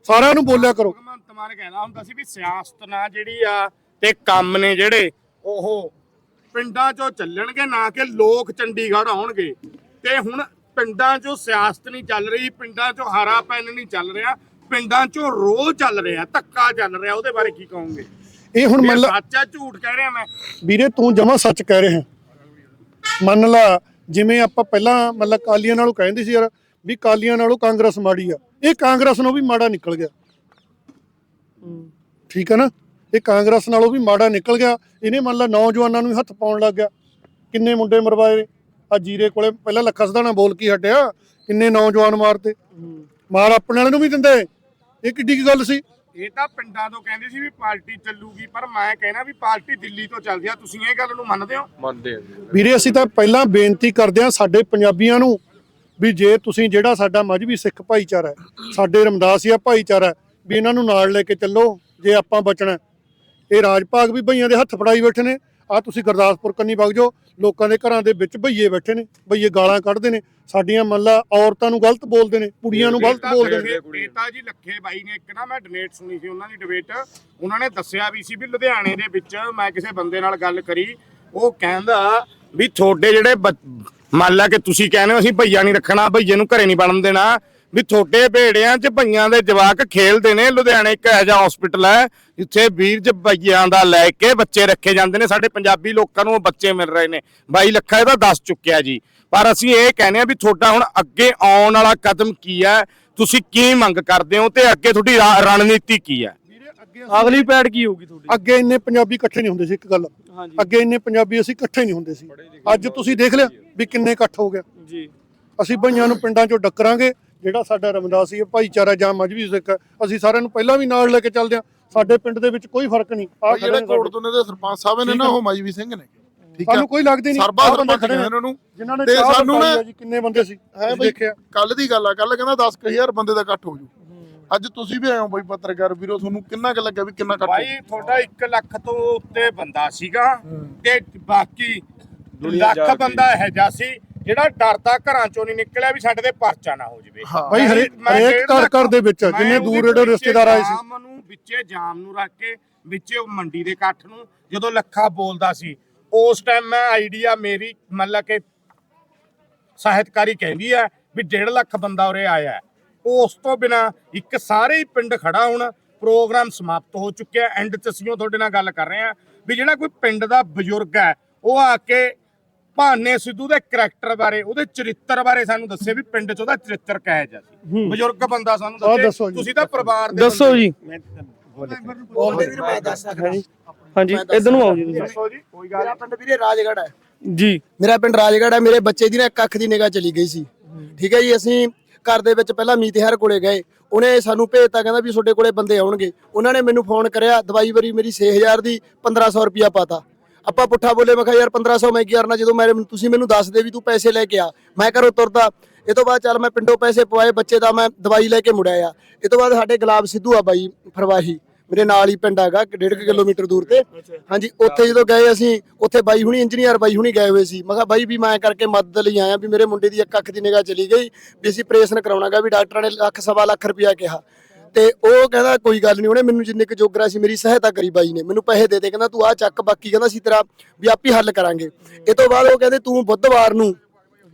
ਸਾਰਿਆਂ ਨੂੰ ਬੋਲਿਆ ਕਰੋ। ਭਗਵੰਤ ਮਾਨ ਕਹਿੰਦਾ ਹੁੰਦਾ ਸੀ ਵੀ ਸਿਆਸਤ ਨਾ ਜਿਹੜੀ ਆ ਤੇ ਕੰਮ ਨੇ ਜਿਹੜੇ ਉਹ ਪਿੰਡਾਂ 'ਚੋਂ ਚੱਲਣਗੇ ਨਾ ਕਿ ਲੋਕ ਚੰਡੀਗੜ੍ਹ ਆਉਣਗੇ। ਤੇ ਹੁਣ ਪਿੰਡਾਂ 'ਚੋਂ ਸਿਆਸਤ ਨਹੀਂ ਚੱਲ ਰਹੀ ਪਿੰਡਾਂ 'ਚੋਂ ਹਾਰਾ ਪੈਨ ਨਹੀਂ ਚੱਲ ਰਿਹਾ। ਪਿੰਡਾਂ 'ਚੋਂ ਰੋਹ ਚੱਲ ਰਿਹਾ ਧੱਕਾ ਚੱਲ ਰਿਹਾ ਉਹਦੇ ਬਾਰੇ ਕੀ ਕਹੋਗੇ? ਇਹ ਹੁਣ ਮੰਨ ਲਾ ਸੱਚ ਝੂਠ ਕਹਿ ਰਿਹਾ ਮੈਂ। ਵੀਰੇ ਤੂੰ ਜਮਾ ਸੱਚ ਕਹਿ ਰਿਹਾ। ਮੰਨ ਲਾ ਜਿਵੇਂ ਆਪਾਂ ਪਹਿਲਾਂ ਮਤਲਬ ਕਾਲੀਆਂ ਨਾਲੋਂ ਕਹਿੰਦੇ ਸੀ ਯਾਰ ਵੀ ਕਾਲੀਆਂ ਨਾਲੋਂ ਕਾਂਗਰਸ ਮਾੜੀ ਆ। ਇਹ ਕਾਂਗਰਸ ਨਾਲੋਂ ਵੀ ਮਾੜਾ ਨਿਕਲ ਗਿਆ। ਠੀਕ ਹੈ ਨਾ? ਇਹ ਕਾਂਗਰਸ ਨਾਲੋਂ ਵੀ ਮਾੜਾ ਨਿਕਲ ਗਿਆ। ਇਹਨੇ ਮੰਨ ਲਾ ਨੌਜਵਾਨਾਂ ਨੂੰ ਹੱਥ ਪਾਉਣ ਲੱਗ ਗਿਆ। ਕਿੰਨੇ ਮੁੰਡੇ ਮਰਵਾਏ ਆ ਜੀਰੇ ਕੋਲੇ ਪਹਿਲਾਂ ਲੱਖਾ ਸਦਾਣਾ ਬੋਲ ਕੇ ਹਟਿਆ। ਕਿੰਨੇ ਨੌਜਵਾਨ ਮਾਰਤੇ? ਮਾਰ ਆਪਣੇ ਵਾਲੇ ਨੂੰ ਵੀ ਦਿੰਦੇ ਇਹ ਕਿੱਡੀ ਕੀ ਗੱਲ ਸੀ? ਇਹ ਤਾਂ ਪਿੰਡਾਂ ਤੋਂ ਕਹਿੰਦੇ ਸੀ ਵੀ ਪਾਰਟੀ ਚੱਲੂਗੀ ਪਰ ਮੈਂ ਕਹਿਣਾ ਵੀ ਪਾਰਟੀ ਦਿੱਲੀ ਤੋਂ ਚੱਲਦੀ ਆ। ਤੁਸੀਂ ਇਹ ਗੱਲ ਨੂੰ ਮੰਨਦੇ ਹੋ? ਵੀਰੇ ਅਸੀਂ ਤਾਂ ਪਹਿਲਾਂ ਬੇਨਤੀ ਕਰਦੇ ਹਾਂ ਸਾਡੇ ਪੰਜਾਬੀਆਂ ਨੂੰ ਵੀ ਜੇ ਤੁਸੀਂ ਜਿਹੜਾ ਸਾਡਾ ਮਜਬੀ ਸਿੱਖ ਭਾਈਚਾਰਾ ਹੈ ਸਾਡੇ ਰਮਦਾਸੀਆ ਭਾਈਚਾਰਾ ਹੈ, ਵੀ ਇਹਨਾਂ ਨੂੰ ਨਾਲ ਲੈ ਕੇ ਚੱਲੋ ਜੇ ਆਪਾਂ ਬਚਣਾ ਹੈ। ਇਹ ਰਾਜ ਭਾਗ ਵੀ ਭਈਆਂ ਦੇ ਹੱਥ ਫੜਾਈ ਬੈਠੇ ਨੇ ਆ ਤੁਸੀਂ ਗੁਰਦਾਸਪੁਰ ਕੰਨੀ ਵਗ ਜਾਓ ਲੋਕਾਂ ਦੇ ਘਰਾਂ ਦੇ ਵਿੱਚ ਭਈਏ ਬੈਠੇ ਨੇ ਭਈਏ ਗਾਲਾਂ ਕੱਢਦੇ ਨੇ ਸਾਡੀਆਂ ਮੱਲਾ ਔਰਤਾਂ ਨੂੰ ਗਲਤ ਬੋਲਦੇ ਨੇ ਕੁੜੀਆਂ ਨੂੰ ਗਲਤ ਬੋਲਦੇ ਨੇ। ਬੇਟਾ ਜੀ ਲੱਖੇ ਬਾਈ ਨੇ ਇੱਕ ਨਾ ਮੈਂ ਡਿਬੇਟ ਸੁਣੀ ਸੀ ਉਹਨਾਂ ਦੀ ਡਿਬੇਟ ਉਹਨਾਂ ਨੇ ਦੱਸਿਆ ਵੀ ਸੀ ਵੀ ਲੁਧਿਆਣੇ ਦੇ ਵਿੱਚ ਮੈਂ ਕਿਸੇ ਬੰਦੇ ਨਾਲ ਗੱਲ ਕਰੀ ਉਹ ਕਹਿੰਦਾ ਵੀ ਤੁਹਾਡੇ ਜਿਹੜੇ ਮੰਨ ਲਾ ਕਿ ਤੁਸੀਂ ਕਹਿੰਦੇ ਹੋ ਅਸੀਂ ਭਈਆ ਨਹੀਂ ਰੱਖਣਾ ਭਈਏ ਨੂੰ ਘਰੇ ਨਹੀਂ ਬਣਨ ਦੇਣਾ ਵੀ ਤੁਹਾਡੇ ਬੇੜਿਆਂ 'ਚ ਭਈਆਂ ਦੇ ਜਵਾਕ ਖੇਲਦੇ ਨੇ। ਲੁਧਿਆਣੇ ਇੱਕ ਇਹੋ ਜਿਹਾ ਹਸਪੀਟਲ ਹੈ ਜਿੱਥੇ ਵੀਰ ਚ ਭਈਆਂ ਦਾ ਲੈ ਕੇ ਬੱਚੇ ਰੱਖੇ ਜਾਂਦੇ ਨੇ। ਸਾਡੇ ਪੰਜਾਬੀ ਲੋਕਾਂ ਨੂੰ ਉਹ ਬੱਚੇ ਮਿਲ ਰਹੇ ਨੇ। 22 ਲੱਖਾਂ ਇਹਦਾ ਦੱਸ ਚੁੱਕਿਆ ਜੀ। ਪਰ ਅਸੀਂ ਇਹ ਕਹਿੰਦੇ ਆ ਵੀ ਤੁਹਾਡਾ ਹੁਣ ਅੱਗੇ ਆਉਣ ਵਾਲਾ ਕਦਮ ਕੀ ਹੈ? ਤੁਸੀਂ ਕੀ ਮੰਗ ਕਰਦੇ ਹੋ ਤੇ ਅੱਗੇ ਤੁਹਾਡੀ ਰਾ- ਰਣਨੀਤੀ ਕੀ ਹੈ? ਅਗਲੀ ਪੈੜ ਕੀ ਹੋਊਗੀ ਤੁਹਾਡੀ? ਅੱਗੇ ਇੰਨੇ ਪੰਜਾਬੀ ਇਕੱਠੇ ਨਹੀਂ ਹੁੰਦੇ ਸੀ ਇੱਕ ਗੱਲ। ਹਾਂਜੀ। ਅੱਗੇ ਇੰਨੇ ਪੰਜਾਬੀ ਅਸੀਂ ਇਕੱਠੇ ਨਹੀਂ ਹੁੰਦੇ ਸੀ। ਅੱਜ ਤੁਸੀਂ ਦੇਖ ਲਿਆ ਵੀ ਕਿੰਨੇ ਇਕੱਠ ਹੋ ਗਿਆ ਜੀ। ਅਸੀਂ ਭਈਆਂ ਨੂੰ ਪਿੰਡਾਂ ਚੋਂ ਡੱਕਰਾਂਗੇ। ਜਿਹੜਾ ਸਾਡਾ ਰਮਦਾਸੀ ਹੈ ਭਾਈਚਾਰਾ ਜਾਂ ਮਜਬੀ ਸਿੱਖ ਹੈ, ਅਸੀਂ ਸਾਰਿਆਂ ਨੂੰ ਪਹਿਲਾਂ ਵੀ ਨਾਲ ਲੈ ਕੇ ਚੱਲਦੇ ਹਾਂ। ਸਾਡੇ ਪਿੰਡ ਦੇ ਵਿੱਚ ਕੋਈ ਫ਼ਰਕ ਨਹੀਂ। ਆ ਜਿਹੜੇ ਕੋਟਦੁਨੇ ਦੇ ਸਰਪੰਚ ਸਾਹਿਬ ਨੇ ਨਾ ਉਹ ਮਾਜਵੀ ਸਿੰਘ ਨੇ। ਠੀਕ ਹੈ। ਸਾਨੂੰ ਕੋਈ ਲੱਗਦੀ ਨਹੀਂ। ਸਰਬਾ ਸਰਪੰਚ ਖੜੇ ਨੇ। ਇਹਨਾਂ ਨੂੰ। ਜਿਨ੍ਹਾਂ ਨੇ ਤੇ ਚਾਹ ਸਾਨੂੰ ਨਾ- ਜੀ ਕਿੰਨੇ ਬੰਦੇ ਸੀ ਹੈ ਬਈ ਦੇਖਿਆ? ਕੱਲ ਦੀ ਗੱਲ ਆ ਕੱਲ ਕਹਿੰਦਾ 10000 ਬੰਦੇ ਦਾ ਇਕੱਠ ਹੋ ਜੂ। ਅੱਜ ਤੁਸੀਂ ਵੀ ਆਏ ਹੋ ਬਈ ਪੱਤਰਕਾਰ ਵੀਰੋ ਤੁਹਾਨੂੰ ਕਿੰਨਾ ਕੁ ਲੱਗਿਆ ਵੀ ਕਿੰਨਾ ਇਕੱਠ ਹੋ ਭਾਈ ਤੁਹਾਡਾ 1 ਲੱਖ ਤੋਂ ਉੱਤੇ ਬੰਦਾ ਸੀਗਾ ਤੇ ਬਾਕੀ ਲੱਖ ਬੰਦਾ ਇਹ ਜਿਹਾ ਸੀ। ਜਿਹੜਾ ਡਰਦਾ ਘਰਾਂ ਚੋਂ ਨਹੀਂ ਨਿਕਲਿਆ ਵੀ ਸਾਡੇ ਤੇ ਪਰਚਾ ਨਾ ਹੋ ਜਾਵੇ ਹਾਂ। ਭਾਈ ਹਰੇ- ਮੈਂ ਹਰੇਕ ਘਰ ਘਰ ਦੇ ਵਿੱਚ ਜਿੰਨੇ ਦੂਰ ਵਿੱਚੇ ਰਿਸ਼ਤੇਦਾਰ ਆਏ ਸੀ ਜਾਮ ਨੂੰ ਵਿੱਚੇ ਜਾਮ ਨੂੰ ਰੱਖ ਕੇ ਵਿੱਚੇ ਉਹ ਮੰਡੀ ਦੇ ਇਕੱਠ ਨੂੰ ਜਦੋਂ ਲੱਖਾ ਬੋਲਦਾ ਸੀ ਉਸ ਟਾਈਮ ਮੈਂ ਆਈਡੀਆ ਮੇਰੀ ਮਤਲਬ ਕਿ ਸਾਹਿਤਕਾਰੀ ਕਹਿੰਦੀ ਹੈ ਵੀ 1.5 ਲੱਖ ਬੰਦਾ ਉਰੇ ਆਇਆ। ਉਸ ਤੋਂ ਬਿਨਾ ਇੱਕ ਸਾਰੇ ਹੀ ਪਿੰਡ ਖੜਾ ਹੁਣ ਪ੍ਰੋਗਰਾਮ ਸਮਾਪਤ ਹੋ ਚੁੱਕਿਆ ਐਂਡ ਚ ਅਸੀਂ ਉਹ ਤੁਹਾਡੇ ਨਾਲ ਗੱਲ ਕਰ ਰਹੇ ਹਾਂ ਵੀ ਜਿਹੜਾ ਕੋਈ ਪਿੰਡ ਦਾ ਬਜ਼ੁਰਗ ਹੈ ਉਹ ਆ ਕੇ ਭਾਨੇ ਸਿੱਧੂ ਦੇ ਕਰੈਕਟਰ ਬਾਰੇ ਉਹਦੇ ਚਰਿੱਤਰ ਬਾਰੇ ਸਾਨੂੰ ਦੱਸੇ ਵੀ ਪਿੰਡ ਚ ਉਹਦਾ ਚਰਿੱਤਰ ਕਿਹੋ ਜਿਹਾ ਸੀ। ਬਜ਼ੁਰਗ ਬੰਦਾ ਸਾਨੂੰ ਦੱਸੇ। ਤੁਸੀਂ ਤਾਂ ਪਰਿਵਾਰ ਦੇ ਦੱਸੋ ਜੀ। ਬੋਲਦੇ ਵੀਰ ਮੈਂ ਦੱਸ ਸਕਦਾ। ਹਾਂਜੀ। ਇਧਰ ਨੂੰ ਆਓ ਜੀ। ਤੁਸੀਂ ਦੱਸੋ ਜੀ ਕੋਈ ਗੱਲ ਮੇਰਾ ਪਿੰਡ ਵੀਰੇ ਰਾਜਗੜ੍ਹ ਹੈ। ਜੀ। ਮੇਰਾ ਪਿੰਡ ਰਾਜਗੜ੍ਹ ਹੈ। ਮੇਰੇ ਬੱਚੇ ਦੀ ਨਾ ਇੱਕ ਅੱਖ ਦੀ ਨਿਗਾਹ ਚਲੀ ਗਈ ਸੀ। ਠੀਕ ਹੈ ਜੀ ਅਸੀਂ ਘਰ ਦੇ ਵਿੱਚ ਪਹਿਲਾਂ ਮੀਤਿਹਾਰ ਕੋਲੇ ਗਏ। ਉਹਨੇ ਸਾਨੂੰ ਭੇਜਤਾ ਕਹਿੰਦਾ ਵੀ ਤੁਹਾਡੇ ਕੋਲੇ ਬੰਦੇ ਆਉਣਗੇ। ਉਹਨਾਂ ਨੇ ਮੈਨੂੰ ਫੋਨ ਕਰਿਆ ਦਵਾਈ ਵਰੀ ਮੇਰੀ 6000 ਦੀ 1500 ਰੁਪਿਆ ਪਾਤਾ। ਆਪਾਂ ਪੁੱਠਾ ਬੋਲੇ ਮੈਂ ਕਿਹਾ ਯਾਰ 1500 ਮੈਂ ਕੀ ਕਰਨਾ? ਜਦੋਂ ਮੇਰੇ ਤੁਸੀਂ ਮੈਨੂੰ ਦੱਸ ਦੇ ਵੀ ਤੂੰ ਪੈਸੇ ਲੈ ਕੇ ਆ। ਮੈਂ ਘਰੋਂ ਤੁਰਦਾ। ਇਹ ਤੋਂ ਬਾਅਦ ਚੱਲ ਮੈਂ ਪਿੰਡੋਂ ਪੈਸੇ ਪਵਾਏ ਬੱਚੇ ਦਾ ਮੈਂ ਦਵਾਈ ਲੈ ਕੇ ਮੁੜਿਆ ਆ। ਇਹ ਤੋਂ ਬਾਅਦ ਸਾਡੇ ਗੁਲਾਬ ਸਿੱਧੂ ਆ ਬਾਈ ਫਰਵਾਹੀ। ਮੇਰੇ ਨਾਲ ਹੀ ਪਿੰਡ ਹੈਗਾ 1.5 ਕਿਲੋਮੀਟਰ ਦੂਰ ਤੇ। ਹਾਂਜੀ ਉੱਥੇ ਜਦੋਂ ਗਏ ਅਸੀਂ ਉੱਥੇ ਬਾਈ ਹੁਣੀ ਇੰਜੀਨੀਅਰ ਬਾਈ ਹੁਣੀ ਗਏ ਹੋਏ ਸੀ। ਮੈਂ ਕਿਹਾ ਬਾਈ ਵੀ ਮੈਂ ਕਰਕੇ ਮਦਦ ਲਈ ਆਇਆ ਵੀ ਮੇਰੇ ਮੁੰਡੇ ਦੀ ਇੱਕ ਅੱਖ ਦੀ ਨਿਗਾਹ ਚਲੀ ਗਈ ਵੀ ਅਸੀਂ ਆਪਰੇਸ਼ਨ ਕਰਾਉਣਾਗਾ ਵੀ ਡਾਕਟਰਾਂ ਨੇ ਲੱਖ ਸਵਾ ਲੱਖ ਰੁਪਇਆ ਕਿਹਾ। ਤੇ ਉਹ ਕਹਿੰਦਾ ਕੋਈ ਗੱਲ ਨਹੀਂ, ਉਹਨੇ ਮੈਨੂੰ ਜਿੰਨੇ ਕੁ ਜੋਗਰਾ ਸੀ, ਮੇਰੀ ਸਹਾਇਤਾ ਕਰੀ ਬਾਈ ਨੇ, ਮੈਨੂੰ ਪੈਸੇ ਦੇ ਦੇ, ਕਹਿੰਦਾ ਤੂੰ ਆ ਚੱਕ ਬਾਕੀ, ਕਹਿੰਦਾ ਸੀ ਤੇਰਾ ਵੀ ਆਪੀ ਹੱਲ ਕਰਾਂਗੇ। ਇਹ ਤੋਂ ਬਾਅਦ ਉਹ ਕਹਿੰਦੇ ਤੂੰ ਬੁੱਧਵਾਰ ਨੂੰ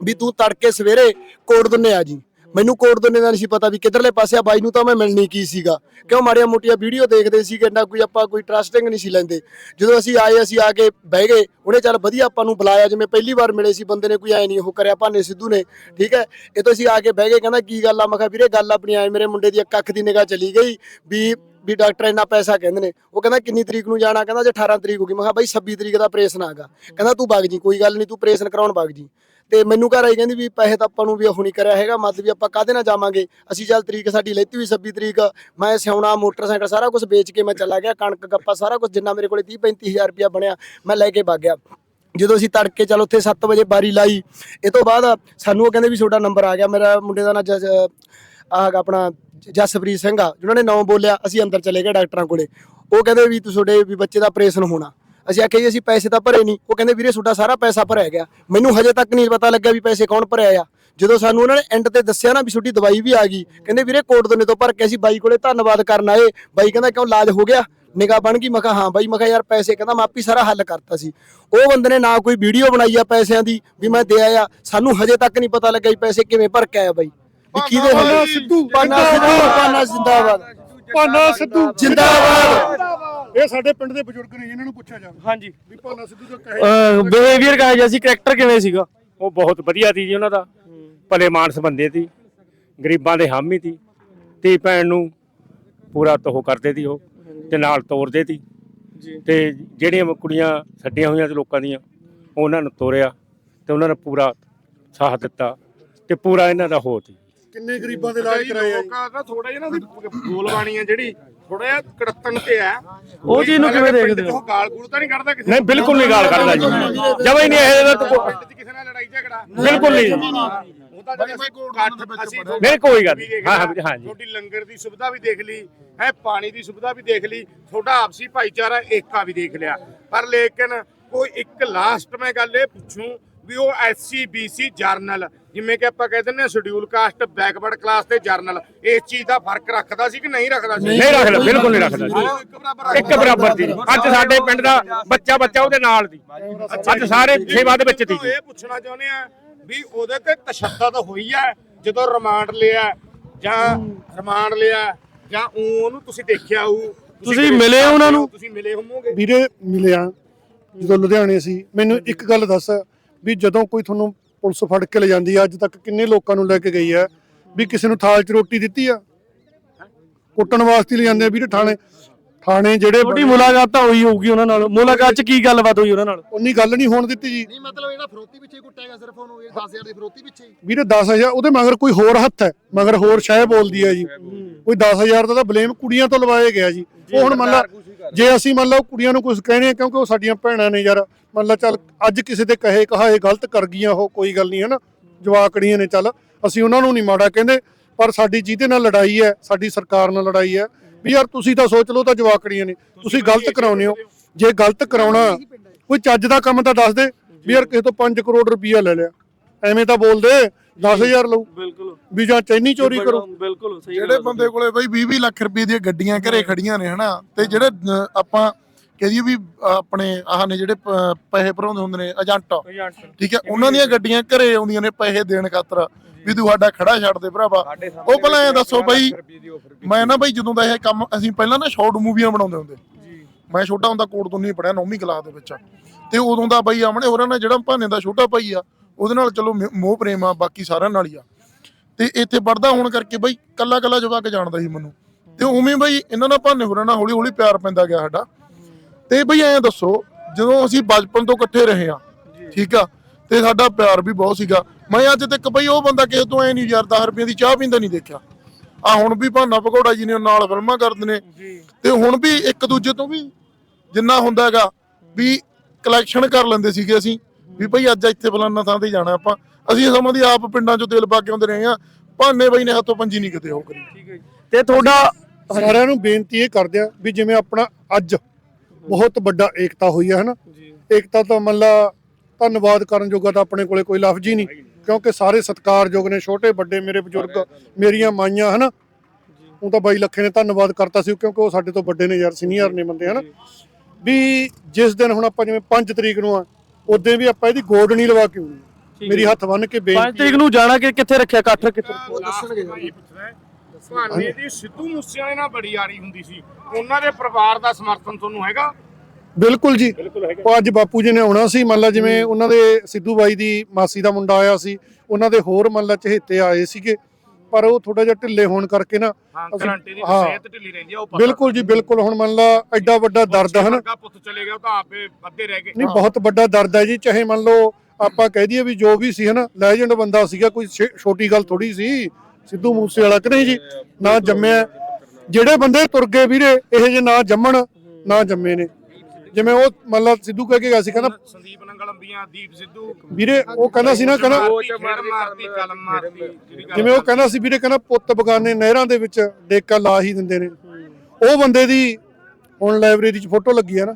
ਵੀ ਤੂੰ ਤੜਕੇ ਸਵੇਰੇ ਕੋਟ ਦਿੰਨੇ ਆ ਜੀ। ਮੈਨੂੰ ਕੋਟ ਦੋਨੇ ਦਾ ਨਹੀਂ ਸੀ ਪਤਾ ਵੀ ਕਿੱਧਰਲੇ ਪਾਸੇ ਆ, ਬਾਈ ਨੂੰ ਤਾਂ ਮੈਂ ਮਿਲਣੀ ਕੀ ਸੀਗਾ। ਕਿਉਂ ਮਾੜੀਆਂ ਮੋਟੀਆਂ ਵੀਡੀਓ ਦੇਖਦੇ ਸੀ ਕਿ ਇੰਨਾ ਕੋਈ ਆਪਾਂ ਕੋਈ ਟਰਸਟਿੰਗ ਨਹੀਂ ਸੀ ਲੈਂਦੇ। ਜਦੋਂ ਅਸੀਂ ਆਏ, ਅਸੀਂ ਆ ਕੇ ਬਹਿ ਗਏ, ਉਹਨੇ ਚੱਲ ਵਧੀਆ ਆਪਾਂ ਨੂੰ ਬੁਲਾਇਆ, ਜਿਵੇਂ ਪਹਿਲੀ ਵਾਰ ਮਿਲੇ ਸੀ ਬੰਦੇ ਨੇ, ਕੋਈ ਐ ਨਹੀਂ ਉਹ ਕਰਿਆ, ਭਾਨੇ ਸਿੱਧੂ ਨੇ, ਠੀਕ ਹੈ? ਇਹ ਤੋਂ ਅਸੀਂ ਆ ਕੇ ਬਹਿ ਗਏ, ਕਹਿੰਦਾ ਕੀ ਗੱਲ ਆ? ਮੈਂ ਕਿਹਾ, ਵੀਰੇ ਗੱਲ ਆਪਣੀ ਆਏ ਮੇਰੇ ਮੁੰਡੇ ਦੀ ਇੱਕ ਅੱਖ ਦੀ ਨਿਗਾਹ ਚਲੀ ਗਈ ਵੀ ਵੀ ਡਾਕਟਰ ਇੰਨਾ ਪੈਸਾ ਕਹਿੰਦੇ ਨੇ। ਉਹ ਕਹਿੰਦਾ, ਕਿੰਨੀ ਤਰੀਕ ਨੂੰ ਜਾਣਾ? ਕਹਿੰਦਾ ਜੇ 18 ਤਰੀਕ ਹੋ ਗਈ। ਮੈਂ ਕਿਹਾ, ਬਾਈ 26 ਤਰੀਕ ਦਾ ਆਪਰੇਸ਼ਨ ਆਗਾ ਕਹਿੰਦਾ, ਤੂੰ ਵਗ ਜੀ, ਕੋਈ ਗੱਲ ਨਹੀਂ ਤੂੰ ਆਪਰੇਸ਼ਨ ਕਰਾਉਣ ਵਗ ਜੀ। ਤੇ ਮੈਨੂੰ ਘਰ ਆਈ ਕਹਿੰਦੀ ਵੀ ਪੈਸੇ ਤਾਂ ਆਪਾਂ ਨੂੰ ਵੀ ਉਹ ਨਹੀਂ ਕਰਿਆ ਹੈਗਾ ਮਤਲਬ ਵੀ ਆਪਾਂ ਕਾਹਦੇ ਨਾਲ ਜਾਵਾਂਗੇ? ਅਸੀਂ ਚੱਲ ਤਰੀਕ ਸਾਡੀ ਲੈਤੀ ਹੋਈ 26 ਤਰੀਕ, ਮੈਂ ਸਿਆਉਣਾ, ਮੋਟਰਸਾਈਕਲ ਸਾਰਾ ਕੁਝ ਵੇਚ ਕੇ ਮੈਂ ਚਲਾ ਗਿਆ, ਕਣਕ, ਗੱਪਾ ਸਾਰਾ ਕੁਝ ਜਿੰਨਾ ਮੇਰੇ ਕੋਲੇ 30 35000 ਰੁਪਇਆ ਬਣਿਆ, ਮੈਂ ਲੈ ਕੇ ਵਗ ਗਿਆ। ਜਦੋਂ ਅਸੀਂ ਤੜਕੇ ਚੱਲ ਉੱਥੇ 7 ਵਜੇ ਬਾਰੀ ਲਾਈ, ਇਹ ਤੋਂ ਬਾਅਦ ਸਾਨੂੰ ਉਹ ਕਹਿੰਦੇ ਵੀ ਤੁਹਾਡਾ ਨੰਬਰ ਆ ਗਿਆ, ਮੇਰਾ ਮੁੰਡੇ ਦਾ ਨਾਂ ਜਸ, ਆਹ ਆਪਣਾ ਜਸਪ੍ਰੀਤ ਸਿੰਘ ਆ, ਜਿਹਨਾਂ ਨੇ ਨਾਮ ਬੋਲਿਆ, ਅਸੀਂ ਅੰਦਰ ਚਲੇ ਗਏ ਡਾਕਟਰਾਂ ਕੋਲੇ। ਉਹ ਕਹਿੰਦੇ ਵੀ ਤੁਹਾਡੇ ਵੀ ਬੱਚੇ ਦਾ ਆਪਰੇਸ਼ਨ ਹੋਣਾ। ਅਸੀਂ ਆਖਿਆ ਜੀ ਅਸੀਂ ਪੈਸੇ ਤਾਂ ਭਰੇ ਨਹੀਂ। ਉਹ ਕਹਿੰਦੇ ਵੀਰੇ ਤੁਹਾਡਾ ਸਾਰਾ ਪੈਸਾ ਭਰਿਆ ਗਿਆ। ਮੈਨੂੰ ਹਜੇ ਤੱਕ ਨਹੀਂ ਪਤਾ ਲੱਗਿਆ ਵੀ ਪੈਸੇ ਕੌਣ ਭਰਿਆ ਆ। ਜਦੋਂ ਸਾਨੂੰ ਉਹਨਾਂ ਨੇ ਐਂਡ ਤੇ ਦੱਸਿਆ ਨਾ ਵੀ ਤੁਹਾਡੀ ਦਵਾਈ ਵੀ ਆ ਗਈ ਕਹਿੰਦੇ ਵੀਰੇ ਕੋਟ ਦੋਨੇ ਤੋਂ ਭਰ ਕੇ ਅਸੀਂ ਬਾਈ ਕੋਲੇ ਧੰਨਵਾਦ ਕਰਨ ਆਏ। ਬਾਈ ਕਹਿੰਦਾ ਕਿਉਂ ਇਲਾਜ ਹੋ ਗਿਆ? ਨਿਗਾਹ ਬਣ ਗਈ। ਮੈਂ ਕਿਹਾ ਹਾਂ ਬਾਈ ਮੈਂ ਕਿਹਾ ਯਾਰ ਪੈਸੇ ਕਹਿੰਦਾ ਮੈਂ ਆਪੀ ਸਾਰਾ ਹੱਲ ਕਰਤਾ ਸੀ। ਉਹ ਬੰਦੇ ਨੇ ਨਾ ਕੋਈ ਵੀਡੀਓ ਬਣਾਈ ਆ ਪੈਸਿਆਂ ਦੀ ਵੀ ਮੈਂ ਦੇ ਆਇਆ। ਸਾਨੂੰ ਹਜੇ ਤੱਕ ਨਹੀਂ ਪਤਾ ਲੱਗਾ ਵੀ ਪੈਸੇ ਕਿਵੇਂ ਭਰ ਕੇ ਆਇਆ ਬਾਈ। ਵੀ ਕਿਹਦੇ ਪਾਨਾ ਹੱਲ ਸਿੱਧੂ ਪਾਨਾ ਸਿੱਧੂ ਪਾਨਾ ਜ਼ਿੰਦਾਬਾਦ ਭਾਨਾ ਸਿੱਧੂ। ਜ਼ਿੰਦਾਬਾਦ। ਇਹ ਸਾਡੇ ਪਿੰਡ ਦੇ ਬਜ਼ੁਰਗ ਨੇ ਇਹਨਾਂ ਨੂੰ ਪੁੱਛਿਆ ਜਾਵੇ। ਹਾਂਜੀ। ਵੀ ਭਾਨਾ ਸਿੱਧੂ ਦਾ ਕਹੇ ਬਿਹੇਵੀਅਰ ਕਹਾ ਜਿਹਾ ਸੀ ਕਰੈਕਟਰ ਕਿਵੇਂ ਸੀਗਾ? ਉਹ ਬਹੁਤ ਵਧੀਆ ਸੀ ਜੀ ਉਹਨਾਂ ਦਾ। ਭਲੇ ਮਾਨਸ ਬੰਦੇ ਸੀ ਗਰੀਬਾਂ ਦੇ ਹਾਮੀ ਸੀ। ਤੇ ਭੈਣ ਨੂੰ ਪੂਰਾ ਤੋਹ ਕਰਦੇ ਸੀ ਉਹ ਤੇ ਨਾਲ ਤੋਰਦੇ ਸੀ। ਜੀ। ਤੇ ਜਿਹੜੀਆਂ ਕੁੜੀਆਂ ਛੱਡੀਆਂ ਹੋਈਆਂ ਸੀ ਲੋਕਾਂ ਦੀਆਂ ਉਹਨਾਂ ਨੂੰ ਤੋਰਿਆ ਤੇ ਉਹਨਾਂ ਨੇ ਪੂਰਾ ਸਾਥ ਦਿੱਤਾ ਤੇ ਪੂਰਾ ਇਹਨਾਂ ਦਾ ਹੋ ਸੀ। ਕਿੰਨੇ ਗਰੀਬਾਂ ਦੇ ਇਲਾਜ ਕਰਾਏ ਆ? ਲੋਕਾਂ ਦਾ ਥੋੜਾ ਜਿਹਾ ਨਾ ਬੋਲਬਾਣੀ ਆ ਜਿਹੜੀ ਥੋੜਾ ਜਿਹਾ ਕੜਤਨ ਤੇ ਆ ਉਹ ਚੀਜ਼ ਨੂੰ ਕਿਵੇਂ ਦੇਖਦੇ ਹੋ ਗਾਲ ਗੂਲ ਤਾਂ ਨਹੀਂ ਕੱਢਦਾ ਕਿਸੇ ਨਹੀਂ ਬਿਲਕੁਲ ਨਹੀਂ ਗਾਲ ਕਰਦਾ ਜੀ ਜਮਾਂ ਹੀ ਨਹੀਂ ਇਹ 'ਚ ਕਿਸੇ ਨਾਲ ਲੜਾਈ ਝਗੜਾ ਬਿਲਕੁਲ ਨਹੀਂ ਉਹ ਤਾਂ ਅਸੀਂ ਨਹੀਂ, ਕੋਈ ਗੱਲ ਨਹੀਂ। ਹਾਂ, ਹਾਂ, ਹਾਂ ਜੀ। ਤੁਹਾਡੀ ਲੰਗਰ ਦੀ ਸੁਵਿਧਾ ਵੀ ਦੇਖ ਲਈ ਹੈ ਪਾਣੀ ਦੀ ਸੁਵਿਧਾ ਵੀ ਦੇਖ ਲਈ ਤੁਹਾਡਾ ਆਪਸੀ ਭਾਈਚਾਰਾ ਏਕਾ ਵੀ ਦੇਖ ਲਿਆ ਪਰ ਲੇਕਿਨ ਕੋਈ ਇੱਕ ਲਾਸਟ ਮੈਂ ਗੱਲ ਇਹ ਪੁੱਛੂੰ ਵੀ ਉਹ ਐਸਸੀ ਬੀਸੀ ਜਰਨਲ ਜਿਵੇਂ ਕਿ ਆਪਾਂ ਕਹਿੰਦੇ ਨੇ ਸ਼ਡਿਊਲ ਕਾਸਟ ਬੈਕਵਰਡ ਕਲਾਸ ਤੇ ਜਰਨਲ ਇਸ ਚੀਜ਼ ਦਾ ਫ਼ਰਕ ਰੱਖਦਾ ਸੀ ਕਿ ਨਹੀਂ ਰੱਖਦਾ ਸੀ? ਨਹੀਂ ਰੱਖਦਾ ਬਿਲਕੁਲ ਨਹੀਂ ਰੱਖਦਾ ਜੀ ਇੱਕ ਬਰਾਬਰ ਸੀ। ਅੱਜ ਸਾਡੇ ਪਿੰਡ ਦਾ ਬੱਚਾ ਬੱਚਾ ਉਹਦੇ ਨਾਲ ਦੀ ਅੱਜ ਸਾਰੇ ਸੇਵਾ ਦੇ ਵਿੱਚ ਸੀ। ਇਹ ਪੁੱਛਣਾ ਚਾਹੁੰਦੇ ਆ ਵੀ ਉਹਦੇ ਤੇ ਤਸ਼ੱਦਦ ਹੋਈ ਹੈ ਜਦੋਂ ਰਿਮਾਂਡ ਲਿਆ ਜਾਂ ਰਿਮਾਂਡ ਲਿਆ ਜਾਂ ਉਹਨੂੰ ਤੁਸੀਂ ਦੇਖਿਆ ਹੋਊ? ਤੁਸੀਂ ਮਿਲੇ ਉਹਨਾਂ ਨੂੰ? ਤੁਸੀਂ ਮਿਲੇ ਹੋਵੋਗੇ? ਵੀਰੇ ਮਿਲਿਆ। ਜਦੋਂ ਲੁਧਿਆਣੇ ਸੀ ਮੈਨੂੰ ਇੱਕ ਗੱਲ ਦੱਸ। ਵੀ ਜਦੋਂ ਕੋਈ ਤੁਹਾਨੂੰ ਪੁਲਿਸ ਫੜ ਕੇ ਲੈ ਜਾਂਦੀ ਆ ਅੱਜ ਤੱਕ ਕਿੰਨੇ ਲੋਕਾਂ ਨੂੰ ਲੈ ਕੇ ਗਈ ਆ ਵੀ ਕਿਸੇ ਨੂੰ ਥਾਲ 'ਚ ਰੋਟੀ ਦਿੱਤੀ ਆ? ਕੁੱਟਣ ਵਾਸਤੇ ਲੈ ਜਾਂਦੇ ਆ ਵੀਰੇ ਥਾਣੇ। ਥਾਣੇ ਜਿਹੜੇ ਤੁਹਾਡੀ ਮੁਲਾਕਾਤ ਤਾਂ ਹੋਈ ਹੋਊਗੀ ਉਹਨਾਂ ਨਾਲ। ਮੁਲਾਕਾਤ 'ਚ ਕੀ ਗੱਲਬਾਤ ਹੋਈ ਉਹਨਾਂ ਨਾਲ? ਉਨੀ ਗੱਲ ਨਹੀਂ ਹੋਣ ਦਿੱਤੀ ਜੀ। ਨਹੀਂ ਮਤਲਬ ਇਹਦਾ ਫਰੋਤੀ ਪਿੱਛੇ ਕੁੱਟੇਗਾ ਸਿਰਫ ਉਹਨੂੰ ਇਹ 10000 ਦੀ ਫਰੋਤੀ ਪਿੱਛੇ ਹੀ। ਵੀਰੇ 10000 ਉਹਦੇ ਮਗਰ ਕੋਈ ਹੋਰ ਹੱਥ ਹੈ ਮਗਰ ਹੋਰ ਸ਼ੈ ਬੋਲਦੀ ਹੈ ਜੀ। ਕੋਈ 10000 ਦਾ ਤਾਂ ਬਲੇਮ ਕੁੜੀਆਂ ਤੋਂ ਲਵਾਏ ਗਿਆ ਜੀ। ਉਹ ਹੁਣ ਮੰਨ ਲਾ ਜੇ ਅਸੀਂ ਮੰਨ ਲਓ ਕੁੜੀਆਂ ਨੂੰ ਕੁਝ ਕਹਿੰਦੇ ਆ ਕਿਉਂਕਿ ਉਹ ਸਾਡੀਆਂ ਭੈਣਾਂ ਨੇ ਯਾਰ ਮੰਨ ਲਾ ਚੱਲ ਅੱਜ ਕਿਸੇ ਦੇ ਕਹੇ ਕਹਾਏ ਗਲਤ ਕਰ ਗਈਆਂ ਉਹ ਕੋਈ ਗੱਲ ਨਹੀਂ ਹੈ ਨਾ ਜਵਾਕੜੀਆਂ ਨੇ ਚੱਲ ਅਸੀਂ ਉਹਨਾਂ ਨੂੰ ਨਹੀਂ ਮਾੜਾ ਕਹਿੰਦੇ ਪਰ ਸਾਡੀ ਜਿਹਦੇ ਨਾਲ ਲੜਾਈ ਹੈ ਸਾਡੀ ਸਰਕਾਰ ਨਾਲ ਲੜਾਈ ਹੈ ਵੀ ਯਾਰ ਤੁਸੀਂ ਤਾਂ ਸੋਚ ਲਓ ਤਾਂ ਜਵਾਕੜੀਆਂ ਨੇ ਤੁਸੀਂ ਗਲਤ ਕਰਾਉਨੇ ਹੋ। ਜੇ ਗਲਤ ਕਰਾਉਣਾ ਕੋਈ ਚੱਜ ਦਾ ਕੰਮ ਤਾਂ ਦੱਸ ਦੇ ਵੀ ਯਾਰ ਕਿਸੇ ਤੋਂ 5 ਕਰੋੜ ਰੁਪਈਆ ਲੈ ਲਿਆ। ਐਵੇਂ ਤਾਂ ਬੋਲਦੇ 10000 ਲਊ। ਬਿਲਕੁਲ। ਵੀ ਜਾਂ ਚੈਨੀ ਚੋਰੀ ਕਰੋ। ਬਿਲਕੁਲ ਸਹੀ ਜਿਹੜੇ ਬੰਦੇ ਕੋਲੇ ਬਈ 20 20 ਲੱਖ ਰੁਪਏ ਦੀਆਂ ਗੱਡੀਆਂ ਘਰੇ ਖੜੀਆਂ ਨੇ ਹਨਾ ਤੇ ਜਿਹੜੇ ਆਪਾਂ ਕਹਦੀਏ ਵੀ ਆਪਣੇ ਆਹ ਨੇ ਜਿਹੜੇ ਪੈਸੇ ਭਰਾਉਂਦੇ ਹੁੰਦੇ ਨੇ ਏਜੰਟ। ਠੀਕ ਹੈ ਉਹਨਾਂ ਦੀਆਂ ਗੱਡੀਆਂ ਘਰੇ ਆਉਂਦੀਆਂ ਨੇ ਪੈਸੇ ਦੇਣ ਖਾਤਰ। ਵੀ ਤੂੰ ਸਾਡਾ ਖੜਾ ਛੱਡ ਦੇ ਭਰਾਵਾ। ਉਹ ਭਲਾ ਐ ਦੱਸੋ ਬਈ ਮੈਂ ਨਾ ਬਈ ਜਦੋਂ ਦਾ ਇਹ ਕੰਮ ਅਸੀਂ ਪਹਿਲਾਂ ਨਾ ਸ਼ਾਰਟ ਮੂਵੀਆਂ ਬਣਾਉਂਦੇ ਹੁੰਦੇ। ਮੈਂ ਛੋਟਾ ਹੁੰਦਾ ਕੋਟ ਤੋਂ ਨਹੀਂ ਪੜਿਆ 9ਵੀਂ ਕਲਾਸ ਦੇ ਵਿੱਚ। ਤੇ ਉਦੋਂ ਦਾ ਬਈ ਆਮਣੇ ਹੋਰਾਂ ਨਾਲ ਜਿਹੜਾ ਭਾਨੇ ਦਾ ਛੋਟਾ ਭਾਈ ਆ ਉਹਦੇ ਨਾਲ ਚਲੋ ਮੋਹ ਪ੍ਰੇਮ ਆ ਬਾਕੀ ਸਾਰਿਆਂ ਨਾਲ ਹੀ ਆ। ਤੇ ਇੱਥੇ ਪੜਦਾ ਹੋਣ ਕਰਕੇ ਬਈ ਕੱਲਾ ਕੱਲਾ ਜਵਾਕ ਜਾਣਦਾ ਸੀ ਮੈਨੂੰ। ਤੇ ਉਵੇਂ ਬਈ ਇਹਨਾਂ ਨਾਲ ਭਾਨੇ ਹੋਰਾਂ ਨਾਲ ਹੌਲੀ ਹੌਲੀ ਪਿਆਰ ਪੈਂਦਾ ਗਿਆ ਸਾਡਾ। ਤੇ ਬਈ ਐਂ ਦੱਸੋ ਜਦੋਂ ਅਸੀਂ ਬਚਪਨ ਤੋਂ ਇਕੱਠੇ ਰਹੇ ਆ ਠੀਕ ਆ ਤੇ ਸਾਡਾ ਪਿਆਰ ਵੀ ਬਹੁਤ ਸੀਗਾ। ਮੈਂ ਅੱਜ ਤੱਕ ਬਈ ਉਹ ਬੰਦਾ ਕਿਸੇ ਤੋਂ ਐ ਨਹੀਂ ਯਾਰ 10 ਰੁਪਏ ਦੀ ਚਾਹ ਪੀਂਦਾ ਨਹੀਂ ਦੇਖਿਆ। ਆ ਹੁਣ ਵੀ ਭਾਨਾ ਭਗੌੜਾ ਜੀ ਨੇ ਨਾਲ ਫਿਲਮਾਂ ਕਰਦੇ ਨੇ। ਤੇ ਹੁਣ ਵੀ ਇੱਕ ਦੂਜੇ ਤੋਂ ਵੀ ਜਿੰਨਾ ਹੁੰਦਾ ਹੈਗਾ ਵੀ ਕਲੈਕਸ਼ਨ ਕਰ ਲੈਂਦੇ ਸੀਗੇ ਅਸੀਂ। ਵੀ ਭਈ ਅੱਜ ਇੱਥੇ ਫਲਾਨਾ ਥਾਂ ਤੇ ਜਾਣਾ ਆਪਾਂ। ਅਸੀਂ ਸਮਾਂ ਦੀ ਆਪ ਪਿੰਡਾਂ ਚੋਂ ਤੇਲ ਪਾ ਕੇ ਆਉਂਦੇ ਰਹੇ ਆ ਭਾਨੇ ਬਈ ਨੇ ਹੱਥੋਂ ਪੰਜੀ ਨਹੀਂ ਕਿਤੇ ਉਹ ਕਰੀ। ਤੇ ਤੁਹਾਡਾ ਸਾਰਿਆਂ ਨੂੰ ਬੇਨਤੀ ਇਹ ਕਰਦੇ ਆ ਵੀ ਜਿਵੇਂ ਆਪਣਾ ਅੱਜ ਬਹੁਤ ਵੱਡਾ ਏਕਤਾ ਹੋਈ ਹੈ ਹਨਾ? ਏਕਤਾ ਤਾਂ ਮੰਨ ਲਾ ਧੰਨਵਾਦ ਕਰਨ ਜੋਗਾ ਤਾਂ ਆਪਣੇ ਕੋਲੇ ਕੋਈ ਲਫ਼ਜ਼ ਹੀ ਨਹੀਂ ਕਿਉਂਕਿ ਸਾਰੇ ਸਤਿਕਾਰਯੋਗ ਨੇ ਛੋਟੇ ਵੱਡੇ ਮੇਰੇ ਬਜ਼ੁਰਗ ਮੇਰੀਆਂ ਮਾਈਆਂ ਹਨਾ? ਉਹ ਤਾਂ ਬਾਈ ਲੱਖੇ ਨੇ ਧੰਨਵਾਦ ਕਰਤਾ ਸੀ ਕਿਉਂਕਿ ਉਹ ਸਾਡੇ ਤੋਂ ਵੱਡੇ ਨੇ ਯਾਰ ਸੀਨੀਅਰ ਨੇ ਬੰਦੇ ਹਨਾ? ਵੀ ਜਿਸ ਦਿਨ ਹੁਣ ਆਪਾਂ ਜਿਵੇਂ 5 ਤਰੀਕ ਨੂੰ ਆ ਉਦੋਂ ਵੀ ਆਪਾਂ ਇਹਦੀ ਗੋਡ ਨਹੀਂ ਲਵਾ ਕੇ ਆਉਣੀ। ਮੇਰੀ ਹੱਥ ਬੰਨ ਕੇ 5 ਬੇਨਤੀ ਤਰੀਕ ਨੂੰ ਜਾਣਾ ਕਿ ਕਿੱਥੇ ਰੱਖਿਆ ਇਕੱਠ ਕਿੱਥੇ ਦੱਸਣਗੇ ਭਾਨੇ ਦੀ ਸਿੱਧੂ ਮੂਸੇਵਾਲੇ ਨਾਲ ਬੜੀ ਯਾਰੀ ਹੁੰਦੀ ਸੀ ਉਹਨਾਂ ਦੇ ਪਰਿਵਾਰ ਦਾ ਸਮਰਥਨ ਤੁਹਾਨੂੰ ਹੈਗਾ? ਬਿਲਕੁਲ ਜੀ। ਉਹ ਅੱਜ ਬਾਪੂ ਜੀ ਨੇ ਆਉਣਾ ਸੀ ਮੰਨ ਲਾ ਜਿਵੇਂ ਉਹਨਾਂ ਦੇ ਸਿੱਧੂ ਬਾਈ ਦੀ ਮਾਸੀ ਦਾ ਮੁੰਡਾ ਆਇਆ ਸੀ ਉਹਨਾਂ ਦੇ ਹੋਰ ਮੰਨ ਲਾ ਚਹੇਤੇ ਆਏ ਸੀਗੇ। ਪਰ ਉਹ ਥੋੜਾ ਜਿਹਾ ਢਿੱਲੇ ਹੋਣ ਕਰਕੇ ਨਾ ਹਾਂ ਅਸੀਂ- ਗਰੰਟੀ ਦੀ ਹਾਂ। ਸਿਹਤ ਢਿੱਲੀ ਰਹਿੰਦੀ ਆ ਉਹ ਪਤਾ ਬਿਲਕੁਲ ਜੀ ਬਿਲਕੁਲ। ਹੁਣ ਮੰਨ ਲਾ ਐਡਾ ਵੱਡਾ ਦਰਦ ਹੈ ਨਾ ਵਰਗਾ ਪੁੱਤ ਚਲੇ ਗਿਆ ਉਹ ਤਾਂ ਆਪੇ ਅੱਧੇ ਰਹਿ ਗਏ। ਨਹੀਂ ਬਹੁਤ ਵੱਡਾ ਦਰਦ ਹੈ ਜੀ ਚਾਹੇ ਮੰਨ ਲਓ ਆਪਾਂ ਕਹਿ ਦਈਏ ਵੀ ਜੋ ਵੀ ਸੀ ਹਨਾ ਲੈਜੈਂਡ ਬੰਦਾ ਸੀਗਾ ਕੋਈ ਛੇ- ਛੋਟੀ ਗੱਲ ਥੋੜੀ ਸੀ ਸਿੱਧੂ ਮੂਸੇ ਵਾਲਾ ਕਿ ਨਹੀਂ ਜੀ? ਨਾ ਜੰਮਿਆ। ਜਿਹੜੇ ਬੰਦੇ ਤੁਰ ਗਏ ਵੀਰੇ ਇਹ ਜੇ ਨਾ ਜੰਮਣ ਨਾ ਜੰਮੇ ਨੇ। ਜਿਵੇਂ ਉਹ ਮੰਨ ਲਾ ਸਿੱਧੂ ਕਹਿ ਕੇ ਗਿਆ ਸੀ ਕਹਿੰਦਾ ਸੰਦੀਪ ਨੰਗਲ ਅੰਬੀਆਂ ਦੀਪ ਸਿੱਧੂ। ਵੀਰੇ ਉਹ ਕਹਿੰਦਾ ਸੀ ਨਾ ਕਹਿੰਦਾ ਮਾਰਤੀ, ਖੇਡ ਮਾਰਤੀ ਕਲਮ ਮਾਰਤੀ ਜਿਹੜੀ ਗੱਲ ਜਿਵੇਂ ਉਹ ਕਹਿੰਦਾ ਸੀ ਵੀਰੇ ਕਹਿੰਦਾ ਪੁੱਤ ਬਗਾਨੇ ਨਹਿਰਾਂ ਦੇ ਵਿੱਚ ਡੇਕਾ ਲਾ ਹੀ ਦਿੰਦੇ ਨੇ। ਉਹ ਬੰਦੇ ਦੀ ਹੁਣ ਲਾਇਬ੍ਰੇਰੀ 'ਚ ਫੋਟੋ ਲੱਗੀ ਆ ਨਾ।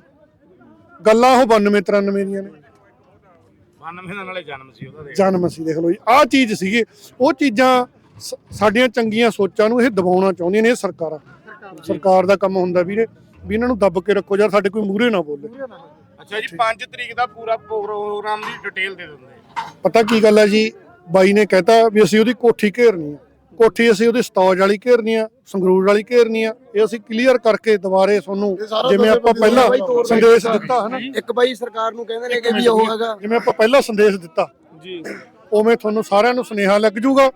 ਗੱਲਾਂ ਉਹ 92 93 ਦੀਆਂ ਨੇ। 92 ਦਾ ਨਾਲੇ ਜਨਮ ਸੀ ਉਹਦਾ ਦੇ ਜਨਮ ਸੀ ਦੇਖ ਲਓ ਜੀ। ਆਹ ਚੀਜ਼ ਸੀਗੀ। ਉਹ ਚੀਜ਼ਾਂ ਸ- ਸਾਡੀਆਂ ਚੰਗੀਆਂ ਸੋਚਾਂ ਨੂੰ ਇਹ ਦਬਾਉਣਾ ਚਾਹੁੰਦੀਆਂ ਨੇ ਇਹ ਸਰਕਾਰਾਂ। ਸਰਕਾਰ ਦਾ ਕੰਮ ਹੁੰਦਾ ਵੀਰੇ। ਵੀ ਇਹਨਾਂ ਨੂੰ ਦੱਬ ਕੇ ਰੱਖੋ ਯਾਰ ਸਾਡੇ ਕੋਈ ਮੂਹਰੇ ਨਾ ਬੋਲੇ। ਅੱਛਾ ਜੀ 5 ਤਰੀਕ ਦਾ ਪੂਰਾ ਪ੍ਰੋਗਰਾਮ ਦੀ ਡਿਟੇਲ ਦੇ ਦਿੰਦੇ ਪਤਾ ਕੀ ਗੱਲ ਹੈ ਜੀ ਬਾਈ ਨੇ ਕਹਿਤਾ ਵੀ ਅਸੀਂ ਉਹਦੀ ਕੋਠੀ ਘੇਰਨੀ ਆ। ਕੋਠੀ ਅਸੀਂ ਉਹਦੀ ਸਟੌਜ ਵਾਲੀ ਘੇਰਨੀ ਆ ਸੰਗਰੂਰ ਵਾਲੀ ਘੇਰਨੀ ਆ। ਇਹ ਅਸੀਂ ਕਲੀਅਰ ਕਰਕੇ ਦੁਬਾਰੇ ਤੁਹਾਨੂੰ ਜਿਵੇਂ ਆਪਾਂ ਪਹਿਲਾਂ ਸੰਦੇਸ਼ ਦਿੱਤਾ ਹਨਾ। ਇੱਕ ਬਾਈ ਸਰਕਾਰ ਨੂੰ ਕਹਿੰਦੇ ਨੇ ਕਿ ਵੀ ਉਹ ਹੈਗਾ। ਜਿਵੇਂ ਆਪਾਂ ਪਹਿਲਾਂ ਸੰਦੇਸ਼ ਦਿੱਤਾ ਜੀ। ਉਵੇਂ ਤੁਹਾਨੂੰ ਸਾਰਿਆਂ ਨੂੰ ਸੁਨੇਹਾ ਲੱਗ ਜੂਗਾ।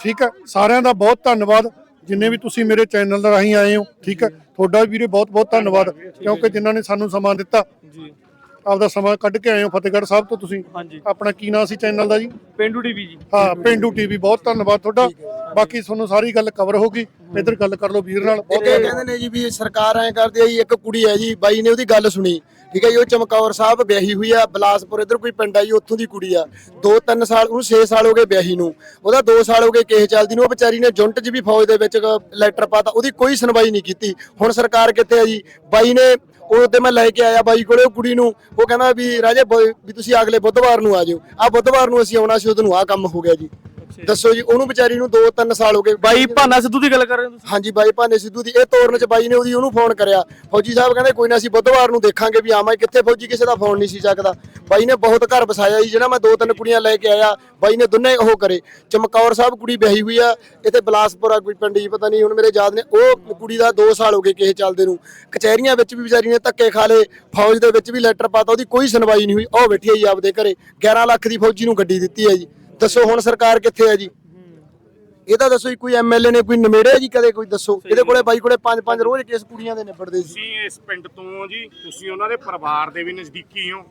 ਠੀਕ ਹੈ ਸਾਰਿਆਂ ਦਾ ਬਹੁਤ ਧੰਨਵਾਦ। ਜਿੰਨੇ ਵੀ ਤੁਸੀਂ ਮੇਰੇ ਚੈਨਲ ਰਾਹੀਂ ਆਏ ਹੋ ਠੀਕ ਹੈ ਤੁਹਾਡਾ ਵੀ ਵੀਰੇ ਬਹੁਤ ਬਹੁਤ ਧੰਨਵਾਦ ਕਿਉਂਕਿ ਜਿਨ੍ਹਾਂ ਨੇ ਸਾਨੂੰ ਸਮਾਂ ਦਿੱਤਾ। ਜੀ। ਆਪਦਾ ਸਮਾਂ ਕੱਢ ਕੇ ਆਏ ਹੋ ਫਤਿਹਗੜ੍ਹ ਸਾਹਿਬ ਤੋਂ ਤੁਸੀਂ। ਹਾਂਜੀ। ਆਪਣਾ ਕੀ ਨਾਂ ਸੀ ਚੈਨਲ ਦਾ ਜੀ? ਪਿੰਡੂ ਟੀਵੀ ਜੀ। ਹਾਂ ਪਿੰਡੂ ਟੀਵੀ ਬਹੁਤ ਧੰਨਵਾਦ ਤੁਹਾਡਾ। ਬਾਕੀ ਤੁਹਾਨੂੰ ਸਾਰੀ ਗੱਲ ਕਵਰ ਹੋ ਗਈ। ਇੱਧਰ ਗੱਲ ਕਰ ਲਓ ਵੀਰ ਨਾਲ। ਬਹੁਤ ਇਹ ਕਹਿੰਦੇ ਨੇ ਜੀ ਵੀ ਸਰਕਾਰ ਐ ਕਰਦੀ ਆ ਜੀ ਇੱਕ ਕੁੜੀ ਹੈ ਜੀ ਬਾਈ ਨੇ ਉਹਦੀ ਗੱਲ ਸੁਣੀ। ਠੀਕ ਹੈ ਜੀ, ਉਹ ਚਮਕੌਰ ਸਾਹਿਬ ਵਿਆਹੀ ਹੋਈ ਆ, ਬਲਾਸਪੁਰ ਇਧਰ ਕੋਈ ਪਿੰਡ ਆ ਜੀ, ਉੱਥੋਂ ਦੀ ਕੁੜੀ ਆ। 2-3 ਸਾਲ, ਉਹਨੂੰ 6 ਸਾਲ ਹੋ ਗਏ ਵਿਆਹੀ ਨੂੰ। ਉਹਦਾ 2 ਸਾਲ ਹੋ ਗਏ ਕੇਸ ਚੱਲਦੀ ਨੂੰ, ਉਹ ਵਿਚਾਰੀ ਨੇ ਜੁੰਟ 'ਚ ਵੀ ਫੌਜ ਦੇ ਵਿੱਚ ਲੈਟਰ ਪਾਤਾ, ਉਹਦੀ ਕੋਈ ਸੁਣਵਾਈ ਨਹੀਂ ਕੀਤੀ। ਹੁਣ ਸਰਕਾਰ ਕਿੱਥੇ ਆ ਜੀ? ਬਾਈ ਨੇ, ਉਹ ਤੇ ਮੈਂ ਲੈ ਕੇ ਆਇਆ ਬਾਈ ਕੋਲੇ ਉਹ ਕੁੜੀ ਨੂੰ, ਉਹ ਕਹਿੰਦਾ ਵੀ ਰਾਜੇ ਬ- ਵੀ ਤੁਸੀਂ ਅਗਲੇ ਬੁੱਧਵਾਰ ਨੂੰ ਆ ਜਾਓ। ਆ ਬੁੱਧਵਾਰ ਨੂੰ ਅਸੀਂ ਆਉਣਾ ਸੀ ਉਹਨੂੰ ਆ ਕੰਮ ਹੋ ਗਿਆ ਜੀ। ਦੱਸੋ ਜੀ ਉਹਨੂੰ ਵਿਚਾਰੀ ਨੂੰ 2-3 ਸਾਲ ਹੋ ਗਏ। ਬਾਈ ਭਾਨਾ ਸਿੱਧੂ ਦੀ ਗੱਲ ਕਰ ਰਹੇ ਹੋ ਤੁਸੀਂ? ਹਾਂਜੀ ਬਾਈ ਭਾਨੇ ਸਿੱਧੂ ਦੀ। ਇਹ ਤੋਰਨ ਚ ਬਾਈ ਨੇ ਉਹਦੀ ਉਹਨੂੰ ਫੋਨ ਕਰਿਆ। ਫੌਜੀ ਸਾਹਿਬ ਕਹਿੰਦੇ ਕੋਈ ਨਾ ਅਸੀਂ ਬੁੱਧਵਾਰ ਨੂੰ ਦੇਖਾਂਗੇ ਵੀ ਆਵਾਂ ਕਿੱਥੇ ਫੌਜੀ? ਕਿਸੇ ਦਾ ਫੋਨ ਨਹੀਂ ਸੀ ਚੱਕਦਾ। ਬਾਈ ਨੇ ਬਹੁਤ ਘਰ ਵਸਾਇਆ ਜੀ ਜਿਹੜਾ ਮੈਂ ਦੋ ਤਿੰਨ ਕੁੜੀਆਂ ਲੈ ਕੇ ਆਇਆ। ਬਾਈ ਨੇ ਦੋਨੇ ਉਹ ਕਰੇ। ਚਮਕੌਰ ਸਾਹਿਬ ਕੁੜੀ ਵਿਆਹੀ ਹੋਈ ਆ ਇੱਥੇ ਬਲਾਸਪੁਰਾ ਕੋਈ ਪਿੰਡ ਜੀ ਪਤਾ ਨਹੀਂ ਹੁਣ ਮੇਰੇ ਯਾਦ ਨੇ। ਉਹ ਕੁੜੀ ਦਾ 2 ਸਾਲ ਹੋ ਗਏ ਕਿਸੇ ਚੱਲਦੇ ਨੂੰ। ਕਚਹਿਰੀਆਂ ਵਿੱਚ ਵੀ ਵਿਚਾਰੀ ਨੇ ਧੱਕੇ ਖਾ ਲਏ। ਫੌਜ ਦੇ ਵਿੱਚ ਵੀ ਲੈਟਰ ਪਾਤਾ ਉਹਦੀ ਕੋਈ ਸੁਣਵਾਈ ਨਹੀਂ ਹੋਈ। ਉਹ ਬੈਠੀ ਹੈ ਜੀ ਆਪਦੇ ਘਰੇ। 11 ਲੱਖ ਦੀ ਫੌਜੀ ਨੂੰ ਗੱਡੀ ਦਿੱਤੀ ਹੈ ਜੀ। ਦੱਸੋ ਹੁਣ ਸਰਕਾਰ ਕਿੱਥੇ ਹੈ ਜੀ? ਇਹ ਤਾਂ ਦੱਸੋ ਜੀ ਕੋਈ ਐਮਐਲਏ ਨੇ ਕੋਈ ਨਿਮੇੜਿਆ ਜੀ ਕਦੇ ਕੋਈ? ਦੱਸੋ ਇਹਦੇ ਕੋਲੇ ਬਾਈ ਕੋਲੇ ਪੰਜ ਪੰਜ ਰੋਜ਼ ਕੇਸ ਕੁੜੀਆਂ ਦੇ ਨਿਬੜਦੇ ਸੀ। ਤੁਸੀਂ ਇਸ ਪਿੰਡ ਤੋਂ ਜੀ ਤੁਸੀਂ ਉਹਨਾਂ ਦੇ ਪਰਿਵਾਰ ਦੇ ਵੀ ਨਜ਼ਦੀਕੀ ਹੋ।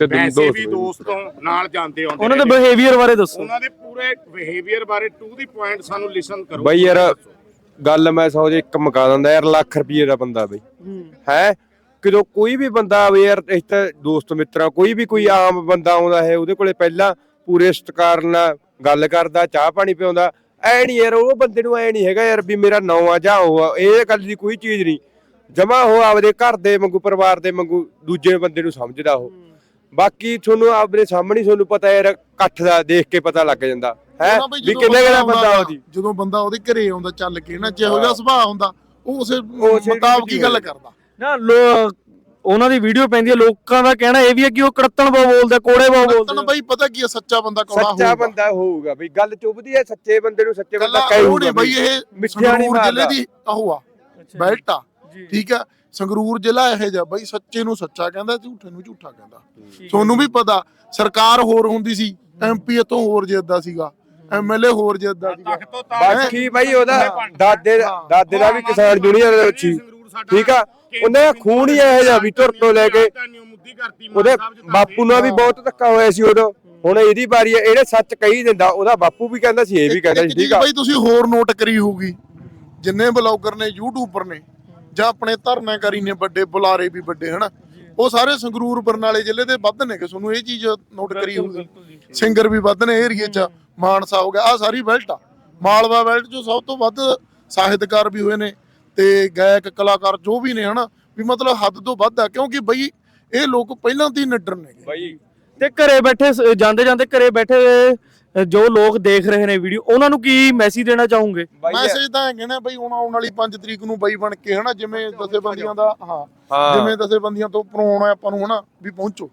ਤੇ ਵੈਸੇ ਵੀ। ਦੋਸਤ ਹੋ ਨਾਲ ਜਾਂਦੇ ਹੋ ਉਹਨਾਂ ਦੇ ਬਿਹੇਵੀਅਰ ਬਾਰੇ ਦੱਸੋ। ਉਹਨਾਂ ਦੇ ਪੂਰੇ ਬਿਹੇਵੀਅਰ ਬਾਰੇ ਟੂ ਦੀ ਪੁਆਇੰਟ ਸਾਨੂੰ ਲਿਸਨ ਕਰੋ। ਬਈ ਯਾਰ ਗੱਲ ਮੈਂ ਸੌ ਜੇ ਇੱਕ ਮੁਕਾ ਦਿੰਦਾ ਯਾਰ ਲੱਖ ਰੁਪਏ ਦਾ ਬੰਦਾ ਬਈ। ਹੈ? ਕਿਦੋਂ ਕੋਈ ਵੀ ਬੰਦਾ ਆਵੇ ਯਾਰ ਇਸ ਤਾਂ ਦੋਸਤ ਮਿੱਤਰਾ ਕੋਈ ਵੀ ਕੋਈ ਆਮ ਬੰਦਾ ਆਉਂਦਾ ਹੈ ਉਹਦੇ ਕੋਲੇ ਪਹਿਲਾਂ ਪੂਰੇ ਸਤਿਕਾਰ ਨਾਲ ਗੱਲ ਕਰਦਾ ਚਾਹ ਪਾਣੀ ਪਿਆਉਂਦਾ ਐ ਨਹੀਂ ਯਾਰ ਉਹ ਬੰਦੇ ਨੂੰ ਐ ਨਹੀਂ ਹੈਗਾ ਯਾਰ ਵੀ ਮੇਰਾ ਨਾਂ ਆ ਜਾਂ ਉਹ ਆ ਇਹ ਗੱਲ ਦੀ ਕੋਈ ਚੀਜ਼ ਨਹੀਂ ਜਮਾ ਉਹ ਆਪਦੇ ਘਰ ਦੇ ਵਾਂਗੂ ਪਰਿਵਾਰ ਦੇ ਵਾਂਗੂ ਦੂਜੇ ਬੰਦੇ ਨੂੰ ਸਮਝਦਾ ਉਹ। ਬਾਕੀ ਤੁਹਾਨੂੰ ਆਪਣੇ ਸਾਹਮਣੇ ਤੁਹਾਨੂੰ ਪਤਾ ਯਾਰ ਇਕੱਠ ਦਾ ਦੇਖ ਕੇ ਪਤਾ ਲੱਗ ਜਾਂਦਾ। ਹੈ? ਵੀ ਜਦੋਂ ਕਿੰਨੇ ਕਿਹੜਾ ਬੰਦਾ ਉਹਦੀ? ਜਦੋਂ ਬੰਦਾ ਉਹਦੇ ਘਰੇ ਆਉਂਦਾ ਚੱਲ ਕੇ ਨਾ ਜਿਹੋ ਜਿਹਾ ਸੁਭਾਅ ਹੁੰਦਾ ਉਹ ਉਸੇ ਮੁਤਾਬਕ ਹੀ ਗੱਲ। ਕਰਦਾ। ਨਾ ਲੋ ਉਹਨਾਂ ਦੀ ਵੀਡੀਓ ਪੈਂਦੀ ਹੈ ਲੋਕਾਂ ਦਾ ਕਹਿਣਾ ਇਹ ਵੀ ਹੈ ਕਿ ਉਹ ਕੜੱਤਣ ਬਹੁ ਬੋਲਦਾ ਕੋੜੇ ਬਹੁ ਤਨ ਬੋਲਦਾ ਬਈ ਪਤਾ ਕੀ ਹੈ ਸੱਚਾ ਬੰਦਾ ਕੌੜਾ ਸੱਚਾ ਹੋਊਗਾ। ਬੰਦਾ ਹੋਊਗਾ ਬਈ ਗੱਲ ਚੁੱਭਦੀ ਹੈ ਸੱਚੇ ਬੰਦੇ ਨੂੰ ਸੱਚੇ ਬੰਦਾ ਕੱਲਾ ਕਹੂਗਾ ਨਹੀਂ ਬਈ ਇਹ ਮਿੱਠਿਆ ਨਹੀਂ ਸੰਗਰੂਰ ਜ਼ਿਲ੍ਹੇ ਮਾਰਦਾ। ਦੀ ਉਹ ਆ ਬੈਲਟ ਆ ਠੀਕ ਆ ਸੰਗਰੂਰ ਜ਼ਿਲ੍ਹਾ ਇਹ ਜਿਹਾ ਬਈ ਸੱਚੇ ਨੂੰ ਸੱਚਾ ਕਹਿੰਦਾ ਝੂਠੇ ਨੂੰ ਝੂਠਾ ਕਹਿੰਦਾ। ਤੁਹਾਨੂੰ ਵੀ ਪਤਾ ਸਰਕਾਰ ਹੋਰ ਹੁੰਦੀ ਸੀ ਐਮਪੀ ਇਥੋਂ ਹੋਰ ਜਿੱਦਾ ਸੀਗਾ ਐਮਐਲਏ ਹੋਰ ਜਿੱਦਾ ਸੀਗਾ। ਬਾਕੀ ਬਈ ਉਹਦਾ ਦਾਦੇ ਦਾ ਦਾਦੇ ਦਾ ਵੀ ਕਿਸਾਨ ਯੂਨੀਅਨ ਦੇ ਵਿੱਚ ਸੀ ਠੀਕ ਆ? ਉਹਨੇ ਖੂਨ ਹੀ ਇਹੋ ਜਿਹਾ ਵੀ ਧੁਰ ਤੋਂ ਲੈ ਕੇ ਉਹਦੇ ਬਾਪੂ ਨਾਲ ਵੀ ਬਹੁਤ ਧੱਕਾ ਹੋਇਆ ਸੀ ਉਦੋਂ। ਹੁਣ ਇਹਦੀ ਵਾਰੀ ਹੈ ਇਹਨੇ ਸੱਚ ਕਹੀ ਦਿੰਦਾ ਉਹਦਾ ਬਾਪੂ ਵੀ ਕਹਿੰਦਾ ਸੀ ਇਹ ਵੀ ਕਹਿੰਦਾ ਸੀ ਠੀਕ ਆ? ਬਈ ਤੁਸੀਂ ਹੋਰ ਨੋਟ ਕਰੀ ਹੋਊਗੀ। ਜਿੰਨੇ ਬਲੌਗਰ ਨੇ ਯੂਟਿਊਬਰ ਨੇ ਜਾਂ ਆਪਣੇ ਧਰਨਾਕਾਰੀ ਨੇ ਵੱਡੇ ਬੁਲਾਰੇ ਵੀ ਵੱਡੇ ਹਨਾ? ਉਹ ਸਾਰੇ ਸੰਗਰੂਰ ਬਰਨਾਲੇ ਜ਼ਿਲ੍ਹੇ ਦੇ ਵੱਧ ਨੇ ਕਿ ਤੁਹਾਨੂੰ ਇਹ ਚੀਜ਼ ਨੋਟ ਕਰੀ ਹੋਊਗੀ। ਸਿੰਗਰ ਵੀ ਵੱਧ ਨੇ ਏਰੀਏ 'ਚ ਮਾਨਸਾ ਹੋ ਗਿਆ ਆ ਸਾਰੀ ਬੈਲਟ ਆ। ਮਾਲਵਾ ਬੈਲਟ 'ਚੋਂ ਸਭ ਤੋਂ ਵੱਧ ਸਾਹਿਤਕਾਰ ਵੀ ਹੋਏ ਨੇ ਤੇ ਗਾਇਕ ਕਲਾਕਾਰ ਜੋ ਵੀ ਨੇ ਹਨਾ ਵੀ ਮਤਲਬ ਹੱਦ ਤੋਂ ਵੱਧ ਆ ਕਿਉਂਕਿ ਬਈ ਇਹ ਲੋਕ ਪਹਿਲਾਂ ਤੋਂ ਹੀ ਨਿਡਰ ਨੇ ਬਈ ਤੇ ਘਰੇ ਬੈਠੇ ਜਾਂਦੇ ਜਾਂਦੇ ਘਰੇ ਬੈਠੇ ਜੋ ਲੋਕ ਦੇਖ ਰਹੇ ਨੇ ਵੀਡੀਓ ਉਹਨਾਂ ਨੂੰ ਕੀ ਮੈਸੇਜ ਦੇਣਾ ਚਾਹੋਗੇ? ਮੈਸੇਜ ਤਾਂ ਹੈਗੇ ਨੇ ਬਈ ਹੁਣ ਆਉਣ ਵਾਲੀ 5 ਤਰੀਕ ਨੂੰ ਬਈ ਬਣ ਕੇ ਹਨਾ ਜਿਵੇਂ ਦਸੇਬੰਦੀਆਂ ਦਾ ਹਾਂ ਹਾਂ। ਜਿਵੇਂ ਦਸੇਬੰਦੀਆਂ ਤੋਂ ਪਰੋਣਾ ਆਪਾਂ ਨੂੰ ਹਨਾ ਵੀ ਪਹੁੰਚੋ।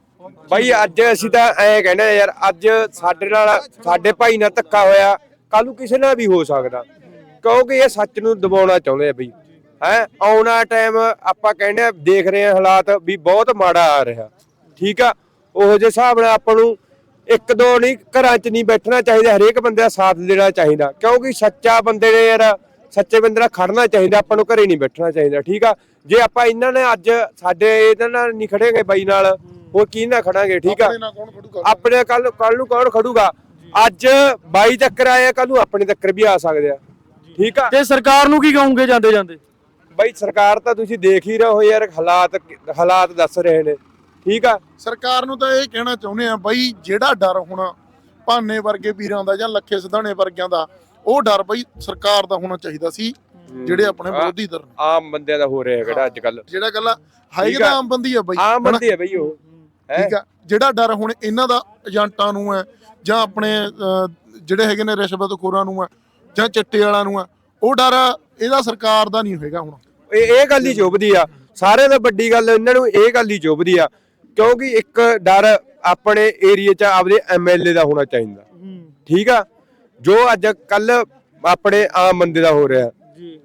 ਬਾਈ ਅੱਜ ਅਸੀਂ ਤਾਂ ਐ ਕਹਿੰਦੇ ਆ ਯਾਰ ਅੱਜ ਸਾਡੇ ਨਾਲ ਸਾਡੇ ਭਾਈ ਨਾਲ ਧੱਕਾ ਹੋਇਆ ਕੱਲ ਨੂੰ ਕਿਸੇ ਨਾਲ ਵੀ ਹੋ ਸਕਦਾ। ਕਿਉਂਕਿ ਇਹ ਸੱਚ ਨੂੰ ਦਬਾਉਣਾ ਚਾਹੁੰਦੇ ਆ ਬਈ। ਹੈ ਆਉਣਾ ਟਾਈਮ ਆਪਾਂ ਕਹਿੰਦੇ ਆ ਦੇਖ ਰਹੇ ਆ ਹਾਲਾਤ ਵੀ ਬਹੁਤ ਮਾੜਾ ਆ ਰਿਹਾ। ਠੀਕ ਆ? ਉਹੋ ਜਿਹੇ ਹਿਸਾਬ ਨਾਲ ਆਪਾਂ ਨੂੰ ਇੱਕ ਦੋ ਨਹੀਂ ਘਰਾਂ 'ਚ ਨਹੀਂ ਬੈਠਣਾ ਚਾਹੀਦਾ ਹਰੇਕ ਬੰਦੇ ਦਾ ਸਾਥ ਦੇਣਾ ਚਾਹੀਦਾ। ਕਿਉਂਕਿ ਸੱਚਾ ਬੰਦੇ ਨੇ ਯਾਰ ਸੱਚੇ ਬੰਦੇ ਨਾਲ ਖੜਨਾ ਚਾਹੀਦਾ ਆਪਾਂ ਨੂੰ ਘਰੇ ਨਹੀਂ ਬੈਠਣਾ ਚਾਹੀਦਾ ਠੀਕ ਆ? ਜੇ ਆਪਾਂ ਇਹਨਾਂ ਨੇ ਅੱਜ ਸਾਡੇ ਇਹਨਾਂ ਨਾਲ ਨਹੀਂ ਖੜੇਗੇ ਬਾਈ ਨਾਲ ਹੋਰ ਕੀ ਨਾਲ ਖੜਾਂਗੇ ਠੀਕ ਆ? ਆਪਣੇ ਕੱਲ ਕੱਲ ਨੂੰ ਕੌਣ ਖੜੂਗਾ? ਅੱਜ 22 ਚੱਕਰ ਆਏ ਆ ਕੱਲ ਨੂੰ ਆਪਣੇ ਚੱਕਰ ਵੀ ਆ ਸਕਦੇ ਆ। ਠੀਕ ਆ? ਤੇ ਸਰਕਾਰ ਨੂੰ ਕੀ ਕਹੋਗੇ ਜਾਂਦੇ ਜਾਂਦੇ ਬਈ ਸਰਕਾਰ ਤਾਂ ਤੁਸੀਂ ਦੇਖ ਹੀ ਰਹੇ ਹੋ ਯਾਰ ਹਾਲਾਤ ਹਾਲਾਤ ਦੱਸ ਰਹੇ ਨੇ। ਠੀਕ ਆ? ਸਰਕਾਰ ਨੂੰ ਤਾਂ ਇਹ ਕਹਿਣਾ ਚਾਹੁੰਦੇ ਆ ਬਈ ਜਿਹੜਾ ਡਰ ਹੋਣਾ ਭਾਨੇ ਵਰਗੇ ਵੀਰਾਂ ਦਾ ਜਾਂ ਲੱਖੇ ਸਿਧਾਣੇ ਵਰਗਿਆਂ ਦਾ ਉਹ ਡਰ ਬਈ ਸਰਕਾਰ ਦਾ ਹੋਣਾ ਚਾਹੀਦਾ ਸੀ ਜਿਹੜੇ ਆਪਣੇ ਵਿਰੋਧੀ ਨੇ। ਆਮ ਬੰਦਿਆਂ ਦਾ ਹੋ ਰਿਹਾ ਕਿਹੜਾ ਅੱਜ ਕੱਲ ਜਿਹੜਾ ਗੱਲ ਹਾਈ। ਦਾ ਆਮ ਬੰਦੀ ਆ ਬਈ ਆਮ? ਬੰਦੇ ਆ ਬਈ ਉਹ? ਠੀਕ ਆ। ਜਿਹੜਾ ਡਰ ਹੁਣ ਇਹਨਾਂ ਦਾ ਏਜੰਟਾਂ ਨੂੰ ਹੈ ਜਾਂ ਆਪਣੇ ਜਿਹੜੇ ਹੈਗੇ ਨੇ ਰਿਸ਼ਵਤਖੋਰਾਂ ਨੂੰ ਹੈ ਜਾਂ ਚਿੱਟੇ ਵਾਲਿਆਂ ਨੂੰ ਹੈ ਉਹ ਡਰ ਇਹਦਾ ਸਰਕਾਰ ਦਾ ਨਹੀਂ ਹੋਏਗਾ ਹੁਣ। ਇਹ ਇਹ ਗੱਲ ਹੀ ਚੁੱਭਦੀ ਆ। ਸਾਰਿਆਂ ਤੋਂ ਵੱਡੀ ਗੱਲ ਇਹਨਾਂ ਨੂੰ ਇਹ ਗੱਲ ਹੀ ਚੁੱਭਦੀ ਆ ਕਿਉਂਕਿ ਇੱਕ ਡਰ ਆਪਣੇ ਏਰੀਆ 'ਚ ਆਪਦੇ ਐਮਐਲਏ ਦਾ ਹੋਣਾ ਚਾਹੀਦਾ। ਠੀਕ ਆ? ਜੋ ਅੱਜ ਕੱਲ ਆਪਣੇ ਆਮ ਬੰਦੇ ਦਾ ਹੋ ਰਿਹਾ।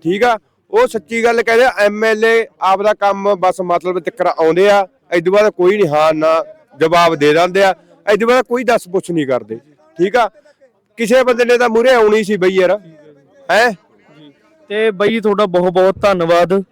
ਠੀਕ ਆ? ਉਹ ਸੱਚੀ ਗੱਲ ਕਹਿੰਦੇ ਐਮਐਲਏ ਆਪਦਾ ਕੰਮ ਬਸ ਮਤਲਬ ਚੱਕਰ ਆਉਂਦੇ ਆ ਇਦੋਂ ਬਾਅਦ ਕੋਈ ਨਹੀਂ ਹਾਂ ਨਾ ਜਵਾਬ ਦੇ ਦਿੰਦੇ ਆ ਇਦੋਂ ਬਾਅਦ ਕੋਈ ਦੱਸ ਪੁੱਛ ਨਹੀਂ ਕਰਦੇ। ਠੀਕ ਆ? ਕਿਸੇ ਬੰਦੇ ਨੇ ਤਾਂ ਮੂਰੇ ਆਉਣੀ ਸੀ ਬਈ ਯਾਰ ਹੈ? ਤੇ ਜੀ ਤੁਹਾਡਾ ਬਹੁਤ ਬਹੁਤ ਧੰਨਵਾਦ।